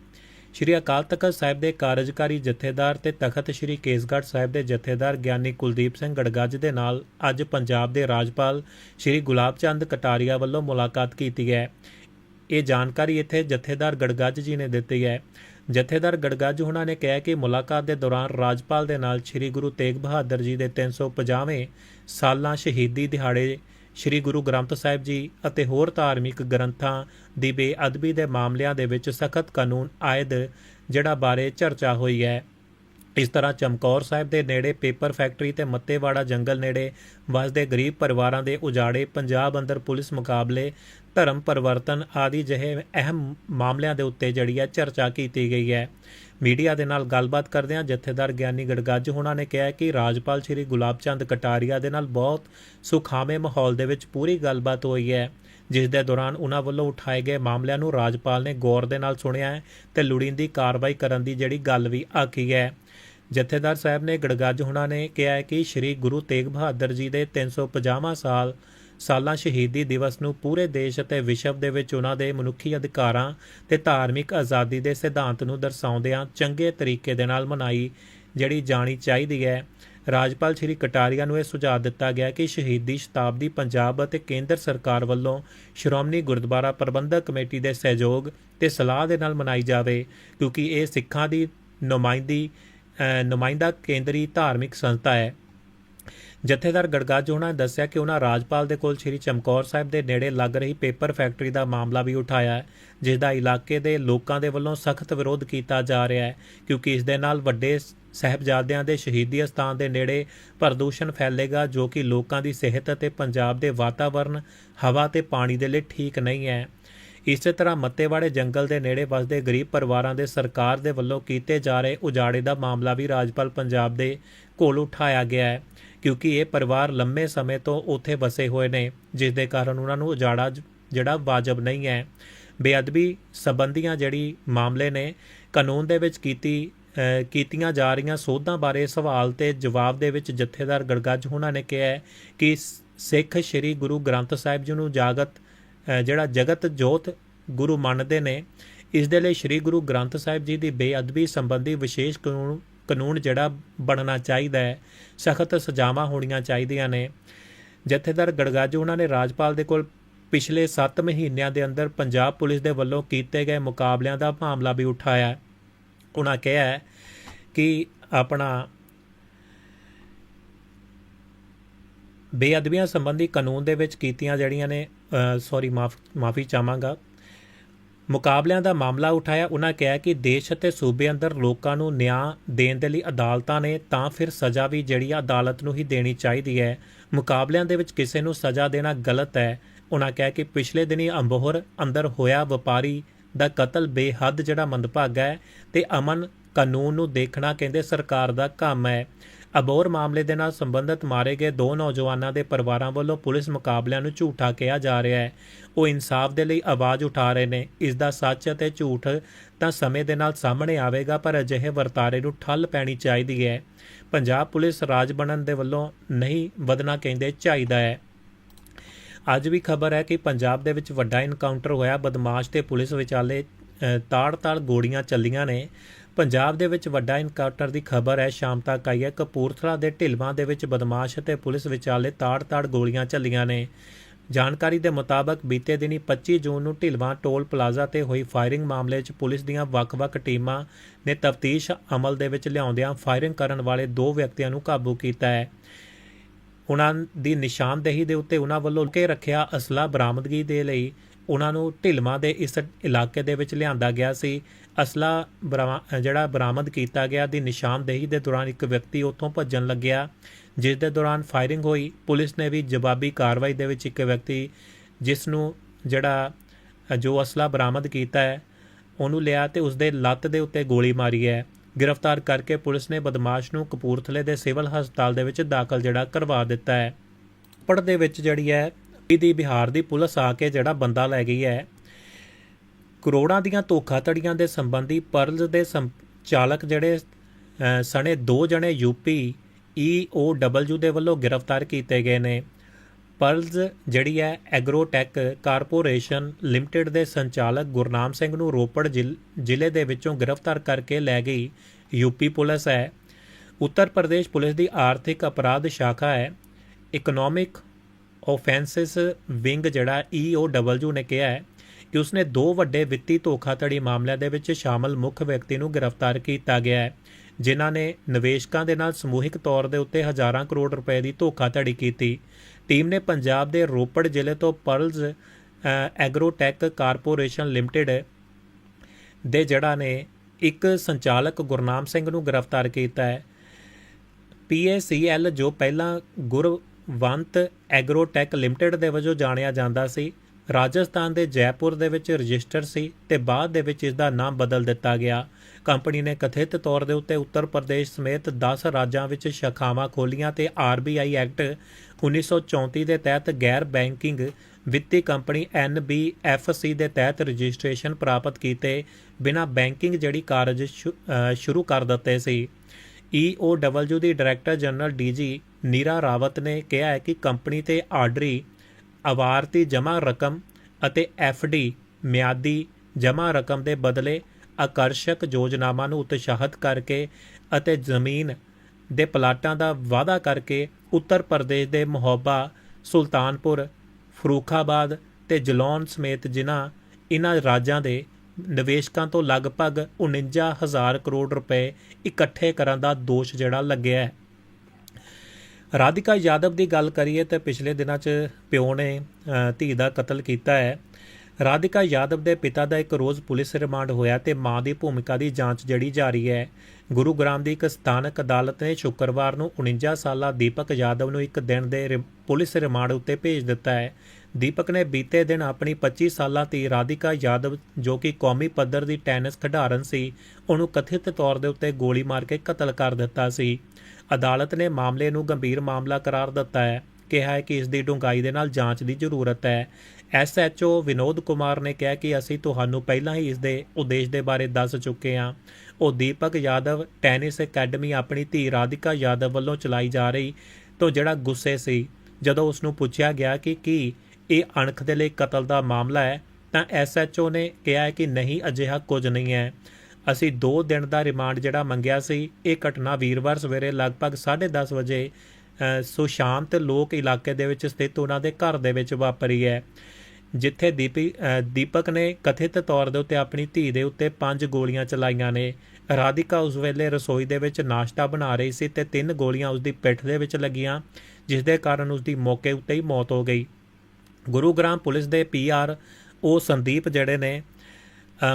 A: ਸ਼੍ਰੀ ਅਕਾਲ ਤਖਤ ਸਾਹਿਬ ਦੇ ਕਾਰਜਕਾਰੀ ਜਥੇਦਾਰ ਤੇ ਤਖਤ ਸ਼੍ਰੀ ਕੇਸਗੜ੍ਹ ਸਾਹਿਬ ਦੇ ਜਥੇਦਾਰ ਗਿਆਨੀ ਕੁਲਦੀਪ ਸਿੰਘ ਗੜਗੱਜ ਦੇ ਨਾਲ ਅੱਜ ਪੰਜਾਬ ਦੇ ਰਾਜਪਾਲ ਸ਼੍ਰੀ ਗੁਲਾਬ ਚੰਦ ਕਟਾਰੀਆ ਵੱਲੋਂ ਮੁਲਾਕਾਤ ਕੀਤੀ ਹੈ। ਇਹ ਜਾਣਕਾਰੀ ਇੱਥੇ ਜਥੇਦਾਰ ਗੜਗੱਜ ਜੀ ਨੇ ਦਿੱਤੀ ਹੈ। ਜਥੇਦਾਰ ਗੜਗੱਜ ਉਹਨਾਂ ਨੇ ਕਿਹਾ ਕਿ ਮੁਲਾਕਾਤ ਦੇ ਦੌਰਾਨ ਰਾਜਪਾਲ ਦੇ ਨਾਲ ਸ੍ਰੀ ਗੁਰੂ ਤੇਗ ਬਹਾਦਰ ਜੀ ਦੇ 350ਵੇਂ ਸਾਲਾਂ ਸ਼ਹੀਦੀ ਦਿਹਾੜੇ ਸ੍ਰੀ ਗੁਰੂ ਗ੍ਰੰਥ ਸਾਹਿਬ ਜੀ ਅਤੇ ਹੋਰ ਧਾਰਮਿਕ ਗ੍ਰੰਥਾਂ ਦੀ ਬੇਅਦਬੀ ਦੇ ਮਾਮਲਿਆਂ ਦੇ ਵਿੱਚ ਸਖਤ ਕਾਨੂੰਨ ਆਇਦ ਜਿਹੜਾ ਬਾਰੇ ਚਰਚਾ ਹੋਈ ਹੈ। ਇਸ ਤਰ੍ਹਾਂ ਚਮਕੌਰ ਸਾਹਿਬ ਦੇ ਨੇੜੇ ਪੇਪਰ ਫੈਕਟਰੀ ਤੇ ਮੱਤੇਵਾੜਾ ਜੰਗਲ ਨੇੜੇ ਵਸਦੇ ਗਰੀਬ ਪਰਿਵਾਰਾਂ ਦੇ ਉਜਾੜੇ ਪੰਜਾਬ ਅੰਦਰ ਪੁਲਿਸ ਮੁਕਾਬਲੇ ਧਰਮ ਪਰਿਵਰਤਨ ਆਦਿ ਜਿਹੇ ਅਹਿਮ ਮਾਮਲਿਆਂ ਦੇ ਉੱਤੇ ਜਿਹੜੀ ਹੈ ਚਰਚਾ ਕੀਤੀ ਗਈ ਹੈ। ਮੀਡੀਆ ਦੇ ਨਾਲ ਗੱਲਬਾਤ ਕਰਦਿਆਂ ਜਥੇਦਾਰ ਗਿਆਨੀ ਗੜਗੱਜ ਹੋਣਾ ਨੇ ਕਿਹਾ ਕਿ ਰਾਜਪਾਲ ਸ਼੍ਰੀ ਗੁਲਾਬ ਚੰਦ ਕਟਾਰੀਆ ਦੇ ਨਾਲ ਬਹੁਤ ਸੁਖਾਵੇਂ ਮਾਹੌਲ ਦੇ ਵਿੱਚ ਪੂਰੀ ਗੱਲਬਾਤ ਹੋਈ ਹੈ, ਜਿਸ ਦੇ ਦੌਰਾਨ ਉਹਨਾਂ ਵੱਲੋਂ ਉਠਾਏ ਗਏ ਮਾਮਲਿਆਂ ਨੂੰ ਰਾਜਪਾਲ ਨੇ ਗੌਰ ਦੇ ਨਾਲ ਸੁਣਿਆ ਹੈ ਤੇ ਲੋੜੀਂਦੀ ਕਾਰਵਾਈ ਕਰਨ ਦੀ ਜਿਹੜੀ ਗੱਲ ਵੀ ਆਖੀ ਹੈ। ਜਥੇਦਾਰ ਸਾਹਿਬ ਨੇ ਗੜਗੱਜ ਹੁਣਾਂ ਨੇ ਕਿਹਾ ਕਿ ਸ੍ਰੀ ਗੁਰੂ ਤੇਗ ਬਹਾਦਰ ਜੀ ਦੇ 350ਵਾਂ ਸਾਲ ਸਾਲਾਂ ਸ਼ਹੀਦੀ ਦਿਵਸ ਨੂੰ ਪੂਰੇ ਦੇਸ਼ ਅਤੇ ਵਿਸ਼ਵ ਦੇ ਵਿੱਚ ਉਹਨਾਂ ਦੇ ਮਨੁੱਖੀ ਅਧਿਕਾਰਾਂ ਤੇ ਧਾਰਮਿਕ ਆਜ਼ਾਦੀ ਦੇ ਸਿਧਾਂਤ ਨੂੰ ਦਰਸਾਉਂਦਿਆਂ ਚੰਗੇ ਤਰੀਕੇ ਦੇ ਨਾਲ ਮਨਾਈ ਜਿਹੜੀ ਜਾਣੀ ਚਾਹੀਦੀ ਹੈ। ਰਾਜਪਾਲ ਸ਼੍ਰੀ ਕਟਾਰੀਆ ਨੂੰ ਇਹ ਸੁਝਾਅ ਦਿੱਤਾ ਗਿਆ ਕਿ ਸ਼ਹੀਦੀ ਸ਼ਤਾਬਦੀ ਪੰਜਾਬ ਅਤੇ ਕੇਂਦਰ ਸਰਕਾਰ ਵੱਲੋਂ ਸ਼੍ਰੋਮਣੀ ਗੁਰਦੁਆਰਾ ਪ੍ਰਬੰਧਕ ਕਮੇਟੀ ਦੇ ਸਹਿਯੋਗ ਤੇ ਸਲਾਹ ਦੇ ਨਾਲ ਮਨਾਈ ਜਾਵੇ, ਕਿਉਂਕਿ ਇਹ ਸਿੱਖਾਂ ਦੀ ਨੁਮਾਇੰਦੀ ਨੁਮਾਇੰਦਾ ਕੇਂਦਰੀ ਧਾਰਮਿਕ ਸੰਸਥਾ ਹੈ। ਜਥੇਦਾਰ ਗੜਗੱਜ ਉਹਨਾਂ ਨੇ ਦੱਸਿਆ ਕਿ ਉਹਨਾਂ ਰਾਜਪਾਲ ਦੇ ਕੋਲ ਸ਼੍ਰੀ ਚਮਕੌਰ ਸਾਹਿਬ ਦੇ ਨੇੜੇ ਲੱਗ ਰਹੀ ਪੇਪਰ ਫੈਕਟਰੀ ਦਾ ਮਾਮਲਾ ਵੀ ਉਠਾਇਆ ਹੈ, ਜਿਸ ਦਾ ਇਲਾਕੇ ਦੇ ਲੋਕਾਂ ਦੇ ਵੱਲੋਂ ਸਖਤ ਵਿਰੋਧ ਕੀਤਾ ਜਾ ਰਿਹਾ ਹੈ, ਕਿਉਂਕਿ ਇਸ ਦੇ ਨਾਲ ਵੱਡੇ ਸਹਿਬਜ਼ਾਦਿਆਂ ਦੇ ਸ਼ਹੀਦੀ ਸਥਾਨ ਦੇ ਨੇੜੇ ਪ੍ਰਦੂਸ਼ਣ ਫੈਲੇਗਾ, ਜੋ ਕਿ ਲੋਕਾਂ ਦੀ ਸਿਹਤ ਅਤੇ ਪੰਜਾਬ ਦੇ ਵਾਤਾਵਰਣ ਹਵਾ ਤੇ ਪਾਣੀ ਦੇ ਲਈ ਠੀਕ ਨਹੀਂ ਹੈ। ਇਸੇ ਤਰ੍ਹਾਂ ਮੱਤੇਵਾੜੇ ਜੰਗਲ ਦੇ ਨੇੜੇ ਵਸਦੇ ਗਰੀਬ ਪਰਿਵਾਰਾਂ ਦੇ ਸਰਕਾਰ ਦੇ ਵੱਲੋਂ ਕੀਤੇ ਜਾ ਰਹੇ ਉਜਾੜੇ ਦਾ ਮਾਮਲਾ ਵੀ ਰਾਜਪਾਲ ਪੰਜਾਬ ਦੇ ਕੋਲ ਉਠਾਇਆ ਗਿਆ ਹੈ। ਕਿਉਂਕਿ ਇਹ ਪਰਿਵਾਰ ਲੰਮੇ ਸਮੇਂ ਤੋਂ ਉੱਥੇ ਵਸੇ ਹੋਏ ਨੇ ਜਿਸ ਦੇ ਕਾਰਨ ਉਹਨਾਂ ਨੂੰ ਉਜਾੜਾ ਜਿਹੜਾ ਵਾਜਬ ਨਹੀਂ ਹੈ। ਬੇਅਦਬੀ ਸੰਬੰਧੀਆਂ ਜਿਹੜੀ ਮਾਮਲੇ ਨੇ, ਕਾਨੂੰਨ ਦੇ ਵਿੱਚ ਕੀਤੀ ਕੀਤੀਆਂ ਜਾ ਰਹੀਆਂ ਸੋਧਾਂ ਬਾਰੇ ਸਵਾਲ ਤੇ ਜਵਾਬ ਦੇ ਵਿੱਚ ਜਥੇਦਾਰ ਗੜਗੱਜ ਉਹਨਾਂ ਨੇ ਕਿਹਾ ਕਿ ਸ- ਸਿੱਖ ਸ੍ਰੀ ਗੁਰੂ ਗ੍ਰੰਥ ਸਾਹਿਬ ਜੀ ਨੂੰ ਜਾਗਤ ਜਿਹੜਾ ਜਗਤ ਜੋਤ ਗੁਰੂ ਮੰਨਦੇ ਨੇ, ਇਸ ਦੇ ਲਈ ਸ੍ਰੀ ਗੁਰੂ ਗ੍ਰੰਥ ਸਾਹਿਬ ਜੀ ਦੀ ਬੇਅਦਬੀ ਸੰਬੰਧੀ ਵਿਸ਼ੇਸ਼ ਕਾਨੂੰਨ ਕਾਨੂੰਨ ਜਿਹੜਾ ਬਣਨਾ ਚਾਹੀਦਾ ਹੈ, ਸਖਤ ਸਜ਼ਾਵਾਂ ਹੋਣੀਆਂ ਚਾਹੀਦੀਆਂ ਨੇ। ਜਥੇਦਾਰ ਗੜਗਾਜੂ ਉਹਨਾਂ ਨੇ ਰਾਜਪਾਲ ਦੇ ਕੋਲ ਪਿਛਲੇ 7 ਮਹੀਨਿਆਂ ਦੇ ਅੰਦਰ ਪੰਜਾਬ ਪੁਲਿਸ ਦੇ ਵੱਲੋਂ ਕੀਤੇ ਗਏ ਮੁਕਾਬਲਿਆਂ ਦਾ ਮਾਮਲਾ ਵੀ ਉਠਾਇਆ। ਉਹਨਾਂ ਕਿਹਾ ਕਿ ਆਪਣਾ ਬੇਅਦਬੀਆਂ ਸੰਬੰਧੀ ਕਾਨੂੰਨ ਦੇ ਵਿੱਚ ਕੀਤੀਆਂ ਜਿਹੜੀਆਂ ਨੇ ਸੌਰੀ ਮਾਫ, ਮਾਫੀ ਚਾਹਾਂਗਾ। ਮੁਕਾਬਲਿਆਂ ਦਾ ਮਾਮਲਾ ਉਠਾਇਆ ਉਹਨਾਂ ਕਿਹਾ ਕਿ ਦੇਸ਼ ਅਤੇ ਸੂਬੇ ਅੰਦਰ ਲੋਕਾਂ ਨੂੰ ਨਿਆਂ ਦੇਣ ਦੇ ਲਈ ਅਦਾਲਤਾਂ ਨੇ ਤਾਂ ਫਿਰ ਸਜ਼ਾ ਵੀ ਜਿਹੜੀ ਆ ਅਦਾਲਤ ਨੂੰ ਹੀ ਦੇਣੀ ਚਾਹੀਦੀ ਹੈ। ਮੁਕਾਬਲਿਆਂ ਦੇ ਵਿੱਚ ਕਿਸੇ ਨੂੰ ਸਜ਼ਾ ਦੇਣਾ ਗਲਤ ਹੈ। ਉਹਨਾਂ ਕਿਹਾ ਕਿ ਪਿਛਲੇ ਦਿਨੀ ਅੰਬੋਹਰ ਅੰਦਰ ਹੋਇਆ ਵਪਾਰੀ ਦਾ ਕਤਲ ਬੇਹੱਦ ਜਿਹੜਾ ਮੰਦਭਾਗਾ ਹੈ ਤੇ ਅਮਨ ਕਾਨੂੰਨ ਨੂੰ ਦੇਖਣਾ ਕਹਿੰਦੇ ਸਰਕਾਰ ਦਾ ਕੰਮ ਹੈ। ਅਬੋਰ ਮਾਮਲੇ ਦੇ ਨਾਲ ਸੰਬੰਧਿਤ ਮਾਰੇ ਗਏ ਦੋ ਨੌਜਵਾਨਾਂ ਦੇ ਪਰਿਵਾਰਾਂ ਵੱਲੋਂ ਪੁਲਿਸ ਮੁਕਾਬਲਿਆਂ ਨੂੰ ਝੂਠਾ ਕਿਹਾ ਜਾ ਰਿਹਾ ਹੈ। ਉਹ ਇਨਸਾਫ ਦੇ ਲਈ ਆਵਾਜ਼ ਉਠਾ ਰਹੇ ਨੇ। ਇਸ ਦਾ ਸੱਚ ਅਤੇ ਝੂਠ ਤਾਂ ਸਮੇਂ ਦੇ ਨਾਲ ਸਾਹਮਣੇ ਆਵੇਗਾ, ਪਰ ਅਜਿਹੇ ਵਰਤਾਰੇ ਨੂੰ ਠੱਲ ਪੈਣੀ ਚਾਹੀਦੀ ਹੈ। ਪੰਜਾਬ ਪੁਲਿਸ ਰਾਜ ਬਣਨ ਦੇ ਵੱਲੋਂ ਨਹੀਂ ਵਧਣਾ ਕਹਿੰਦੇ ਚਾਹੀਦਾ ਹੈ। ਅੱਜ ਵੀ ਖਬਰ ਹੈ ਕਿ ਪੰਜਾਬ ਦੇ ਵਿੱਚ ਵੱਡਾ ਇਨਕਾਊਂਟਰ ਹੋਇਆ। ਬਦਮਾਸ਼ ਤੇ ਪੁਲਿਸ ਵਿਚਾਲੇ ਤਾੜ-ਤਾੜ ਗੋਲੀਆਂ ਚੱਲੀਆਂ ਨੇ। ਪੰਜਾਬ ਦੇ ਵਿੱਚ ਵੱਡਾ ਇਨਕਾਊਂਟਰ ਦੀ ਖਬਰ ਹੈ। ਸ਼ਾਮ ਤੱਕ ਆਈ ਹੈ। ਕਪੂਰਥਲਾ ਦੇ ਢਿਲਵਾਂ ਦੇ ਵਿੱਚ ਬਦਮਾਸ਼ ਅਤੇ ਪੁਲਿਸ ਵਿਚਾਲੇ ਤਾੜ-ਤਾੜ ਗੋਲੀਆਂ ਚੱਲੀਆਂ ਨੇ। ਜਾਣਕਾਰੀ ਦੇ ਮੁਤਾਬਕ ਬੀਤੇ ਦਿਨੀ 25 ਜੂਨ ਨੂੰ ਢਿਲਵਾਂ ਟੋਲ ਪਲਾਜ਼ਾ ਤੇ ਹੋਈ ਫਾਇਰਿੰਗ ਮਾਮਲੇ 'ਚ ਪੁਲਿਸ ਦੀਆਂ ਵੱਖ-ਵੱਖ ਟੀਮਾਂ ਨੇ ਤਫਤੀਸ਼ ਅਮਲ ਦੇ ਵਿੱਚ ਲਿਆਉਂਦਿਆਂ ਫਾਇਰਿੰਗ ਕਰਨ ਵਾਲੇ ਦੋ ਵਿਅਕਤੀਆਂ ਨੂੰ ਕਾਬੂ ਕੀਤਾ ਹੈ। ਉਹਨਾਂ ਦੀ ਨਿਸ਼ਾਨਦੇਹੀ ਦੇ ਉੱਤੇ ਉਹਨਾਂ ਵੱਲੋਂ ਕੇ ਰੱਖਿਆ ਅਸਲਾ ਬਰਾਮਦਗੀ ਦੇ ਲਈ ਉਹਨਾਂ ਨੂੰ ਢਿਲਮਾ ਦੇ ਇਸ ਇਲਾਕੇ ਦੇ ਵਿੱਚ ਲਿਆਂਦਾ ਗਿਆ ਸੀ। ਅਸਲਾ ਬਰਾ- ਜਿਹੜਾ ਬਰਾਮਦ ਕੀਤਾ ਗਿਆ ਦੀ ਨਿਸ਼ਾਨਦੇਹੀ ਦੇ ਦੌਰਾਨ ਇੱਕ ਵਿਅਕਤੀ ਉੱਥੋਂ ਭੱਜਣ ਲੱਗਿਆ, ਜਿਸ ਦੇ ਦੌਰਾਨ ਫਾਇਰਿੰਗ ਹੋਈ। ਪੁਲਿਸ ਨੇ ਵੀ ਜਵਾਬੀ ਕਾਰਵਾਈ ਦੇ ਵਿੱਚ ਇੱਕ ਵਿਅਕਤੀ, ਜਿਸ ਨੂੰ ਜਿਹੜਾ ਜੋ ਅਸਲਾ ਬਰਾਮਦ ਕੀਤਾ ਹੈ, ਉਹਨੂੰ ਲਿਆ ਤੇ ਉਸਦੇ ਲੱਤ ਦੇ ਉੱਤੇ ਗੋਲੀ ਮਾਰੀ ਹੈ। ਗ੍ਰਿਫਤਾਰ ਕਰਕੇ ਪੁਲਿਸ ਨੇ ਬਦਮਾਸ਼ ਨੂੰ ਕਪੂਰਥਲੇ ਦੇ ਸਿਵਲ ਹਸਪਤਾਲ ਦੇ ਵਿੱਚ ਦਾਖਲ ਜਿਹੜਾ ਕਰਵਾ ਦਿੱਤਾ ਹੈ। ਪੜ ਦੇ ਵਿੱਚ ਜਿਹੜੀ ਹੈ ਦੀ ਬਿਹਾਰ ਦੀ ਪੁਲਿਸ ਆ ਕੇ ਜਿਹੜਾ ਬੰਦਾ ਲੈ ਗਈ ਹੈ ਕਰੋੜਾਂ ਦੀਆਂ ਧੋਖਾਧੜੀਆਂ ਦੇ ਸੰਬੰਧੀ ਪਰਲਜ਼ ਦੇ ਸੰਚਾਲਕ ਜਿਹੜੇ ਸਣੇ ਦੋ ਜਣੇ ਯੂਪੀ ਈਓਡਬਲਯੂ ਦੇ ਵੱਲੋਂ ਗ੍ਰਿਫਤਾਰ ਕੀਤੇ ਗਏ ਨੇ। ਪਰਲਜ਼ ਜਿਹੜੀ ਹੈ ਐਗਰੋਟੈਕ ਕਾਰਪੋਰੇਸ਼ਨ ਲਿਮਟਿਡ ਦੇ ਸੰਚਾਲਕ ਗੁਰਨਾਮ ਸਿੰਘ ਨੂੰ ਰੋਪੜ ਜ਼ਿਲ- ਜ਼ਿਲ੍ਹੇ ਦੇ ਵਿੱਚੋਂ ਗ੍ਰਿਫਤਾਰ ਕਰਕੇ ਲੈ ਗਈ ਯੂਪੀ ਪੁਲਿਸ ਹੈ। ਉੱਤਰ ਪ੍ਰਦੇਸ਼ ਪੁਲਿਸ ਦੀ ਆਰਥਿਕ ਅਪਰਾਧ ਸ਼ਾਖਾ ਹੈ। ਇਕਨੋਮਿਕ ਆਫੈਂਸਸ ਵਿੰਗ ਜਿਹੜਾ ਈਓਡਬਲਯੂ ਨੇ ਕਿਹਾ ਹੈ ਕਿ ਉਸਨੇ ਦੋ ਵੱਡੇ ਵਿੱਤੀ ਧੋਖਾਧੜੀ ਮਾਮਲਿਆਂ ਦੇ ਵਿੱਚ ਸ਼ਾਮਲ ਮੁੱਖ ਵਿਅਕਤੀ ਨੂੰ ਗ੍ਰਿਫਤਾਰ ਕੀਤਾ ਗਿਆ ਹੈ, ਜਿਨ੍ਹਾਂ ਨੇ ਨਿਵੇਸ਼ਕਾਂ ਦੇ ਨਾਲ ਸਮੂਹਿਕ ਤੌਰ ਦੇ ਉੱਤੇ ਹਜ਼ਾਰਾਂ ਕਰੋੜ ਰੁਪਏ ਦੀ ਧੋਖਾਧੜੀ ਕੀਤੀ। ਟੀਮ ਨੇ ਪੰਜਾਬ ਦੇ ਰੋਪੜ ਜ਼ਿਲ੍ਹੇ ਤੋਂ ਪਰਲਜ਼ ਐਗਰੋਟੈਕ ਕਾਰਪੋਰੇਸ਼ਨ ਲਿਮਟਿਡ ਦੇ ਜਿਹੜਾ ਨੇ ਇੱਕ ਸੰਚਾਲਕ ਗੁਰਨਾਮ ਸਿੰਘ ਨੂੰ ਗ੍ਰਿਫਤਾਰ ਕੀਤਾ ਹੈ। PACL ਜੋ ਪਹਿਲਾਂ ਗੁਰਵੰਤ ਐਗਰੋਟੈਕ ਲਿਮਟਿਡ ਦੇ ਵਜੋਂ ਜਾਣਿਆ ਜਾਂਦਾ ਸੀ ਰਾਜਸਥਾਨ ਦੇ ਜੈਪੁਰ ਦੇ ਵਿੱਚ ਰਜਿਸਟਰ ਸੀ ਤੇ ਬਾਅਦ ਦੇ ਵਿੱਚ ਇਸ ਦਾ ਨਾਮ ਬਦਲ ਦਿੱਤਾ ਗਿਆ। ਕੰਪਨੀ ਨੇ ਕਥਿਤ ਤੌਰ ਦੇ ਉੱਤੇ ਉੱਤਰ ਪ੍ਰਦੇਸ਼ ਸਮੇਤ 10 ਰਾਜਾਂ ਵਿੱਚ ਸ਼ਾਖਾਵਾਂ ਖੋਲੀਆਂ ਤੇ RBI ਐਕਟ 1934 ਦੇ ਤਹਿਤ ਗੈਰ ਬੈਂਕਿੰਗ ਵਿੱਤੀ ਕੰਪਨੀ NBFC ਦੇ ਤਹਿਤ ਰਜਿਸਟ੍ਰੇਸ਼ਨ ਪ੍ਰਾਪਤ ਕੀਤੇ ਬਿਨਾਂ ਬੈਂਕਿੰਗ ਜਿਹੜੀ ਕਾਰਜ ਸ਼ੁ- ਸ਼ੁਰੂ ਕਰ ਦਿੱਤੇ ਸੀ। EOW ਦੀ director general DG Neera Rawat ਨੇ ਕਿਹਾ ਹੈ ਕਿ ਕੰਪਨੀ ਤੇ ਆਰਡਰੀ ਆਵਾਰਤੀ ਜਮ੍ਹਾਂ ਰਕਮ ਅਤੇ ਡੀ ਮਿਆਦੀ ਜਮ੍ਹਾਂ ਰਕਮ ਦੇ ਬਦਲੇ ਆਕਰਸ਼ਕ ਯੋਜਨਾਵਾਂ ਨੂੰ ਉਤਸ਼ਾਹਿਤ ਕਰਕੇ ਅਤੇ ਜ਼ਮੀਨ ਦੇ ਪਲਾਟਾਂ ਦਾ ਵਾਅਦਾ ਕਰਕੇ ਉੱਤਰ ਪ੍ਰਦੇਸ਼ ਦੇ ਮੋਹਬਾ, ਸੁਲਤਾਨਪੁਰ, ਫਰੂਖਾਬਾਦ ਤੇ ਜਲੌਨ ਸਮੇਤ ਜਿਨ੍ਹਾਂ ਇਹਨਾਂ ਰਾਜਾਂ ਦੇ ਨਿਵੇਸ਼ਕਾਂ ਤੋਂ ਲਗਭਗ 49000 ਕਰੋੜ ਰੁਪਏ ਇਕੱਠੇ ਕਰਨ ਦਾ ਦੋਸ਼ ਜਿਹੜਾ ਲੱਗਿਆ ਹੈ। ਰਾਧਿਕਾ ਯਾਦਵ ਦੀ ਗੱਲ ਕਰੀਏ ਤਾਂ ਪਿਛਲੇ ਦਿਨਾਂ 'ਚ ਪਿਓ ਨੇ ਧੀ ਦਾ ਕਤਲ ਕੀਤਾ ਹੈ। ਰਾਧਿਕਾ ਯਾਦਵ ਦੇ ਪਿਤਾ ਦਾ ਇੱਕ ਰੋਜ਼ ਪੁਲਿਸ ਰਿਮਾਂਡ ਹੋਇਆ ਤੇ ਮਾਂ ਦੀ ਭੂਮਿਕਾ ਦੀ ਜਾਂਚ ਜੜੀ ਜਾਰੀ ਹੈ। ਗੁਰੂਗ੍ਰਾਮ ਦੀ ਇੱਕ ਸਥਾਨਕ ਅਦਾਲਤ ਨੇ ਸ਼ੁੱਕਰਵਾਰ ਨੂੰ 49 ਸਾਲਾ ਦੀਪਕ ਯਾਦਵ ਨੂੰ ਇੱਕ ਦਿਨ ਦੇ ਰਿ- ਪੁਲਿਸ ਰਿਮਾਂਡ ਉੱਤੇ ਭੇਜ ਦਿੱਤਾ ਹੈ। ਦੀਪਕ ਨੇ ਬੀਤੇ ਦਿਨ ਆਪਣੀ 25 ਸਾਲਾਂ ਧੀ ਰਾਧਿਕਾ ਯਾਦਵ, ਜੋ ਕਿ ਕੌਮੀ ਪੱਧਰ ਦੀ ਟੈਨਿਸ ਖਿਡਾਰਨ ਸੀ, ਉਹਨੂੰ ਕਥਿਤ ਤੌਰ ਦੇ ਉੱਤੇ ਗੋਲੀ ਮਾਰ ਕੇ ਕਤਲ ਕਰ ਦਿੱਤਾ ਸੀ। ਅਦਾਲਤ ਨੇ ਮਾਮਲੇ ਨੂੰ ਗੰਭੀਰ ਮਾਮਲਾ ਕਰਾਰ ਦਿੱਤਾ ਹੈ। ਕਿਹਾ ਹੈ ਕਿ ਇਸ ਦੀ ਡੂੰਘਾਈ ਦੇ ਨਾਲ ਜਾਂਚ ਦੀ ਜ਼ਰੂਰਤ ਹੈ। ਐਸਐਚਓ ਵਿਨੋਦ ਕੁਮਾਰ ਨੇ ਕਿਹਾ ਕਿ ਅਸੀਂ ਤੁਹਾਨੂੰ ਪਹਿਲਾਂ ਹੀ ਇਸ ਦੇ ਉਦੇਸ਼ ਦੇ ਬਾਰੇ ਦੱਸ ਚੁੱਕੇ ਹਾਂ। ਉਹ ਦੀਪਕ ਯਾਦਵ ਟੈਨਿਸ ਅਕੈਡਮੀ ਆਪਣੀ ਧੀ ਰਾਧਿਕਾ ਯਾਦਵ ਵੱਲੋਂ ਚਲਾਈ ਜਾ ਰਹੀ ਤੋਂ ਜਿਹੜਾ ਗੁੱਸੇ ਸੀ। ਜਦੋਂ ਉਸ ਨੂੰ ਪੁੱਛਿਆ ਗਿਆ ਕਿ ਕੀ ਇਹ ਅਣਖ ਦੇ ਲਈ ਕਤਲ ਦਾ ਮਾਮਲਾ ਹੈ ਤਾਂ ਐਸਐਚਓ ਨੇ ਕਿਹਾ ਕਿ ਨਹੀਂ, ਅਜਿਹਾ ਕੁਝ ਨਹੀਂ ਹੈ। ਅਸੀਂ 2 ਦਿਨ ਦਾ ਰਿਮਾਂਡ ਜਿਹੜਾ ਮੰਗਿਆ ਸੀ, ਇਹ ਘਟਨਾ ਵੀਰਵਾਰ ਸਵੇਰੇ ਲਗਭਗ 10:30 ਵਜੇ ਸੁਸ਼ਾਂਤ ਲੋਕ ਇਲਾਕੇ ਦੇ ਵਿੱਚ ਸਥਿਤ ਉਹਨਾਂ ਦੇ ਘਰ ਦੇ ਵਿੱਚ ਵਾਪਰੀ ਹੈ। ਜਿੱਥੇ ਦੀਪੀ ਦੀਪਕ ਨੇ ਕਥਿਤ ਤੌਰ ਦੇ ਉੱਤੇ ਆਪਣੀ ਧੀ ਦੇ ਉੱਤੇ ਪੰਜ ਗੋਲੀਆਂ ਚਲਾਈਆਂ ਨੇ। ਰਾਧਿਕਾ ਉਸ ਵੇਲੇ ਰਸੋਈ ਦੇ ਵਿੱਚ ਨਾਸ਼ਤਾ ਬਣਾ ਰਹੀ ਸੀ ਤੇ ਤਿੰਨ ਗੋਲੀਆਂ ਉਸ ਦੀ ਪਿੱਠ ਦੇ ਵਿੱਚ ਲੱਗੀਆਂ ਜਿਸ ਦੇ ਕਾਰਨ ਉਸ ਦੀ ਮੌਕੇ ਉੱਤੇ ਹੀ ਮੌਤ ਹੋ ਗਈ। ਗੁਰੂਗ੍ਰਾਮ ਪੁਲਿਸ ਦੇ ਪੀਆਰ ਉਹ ਸੰਦੀਪ ਜਿਹੜੇ ਨੇ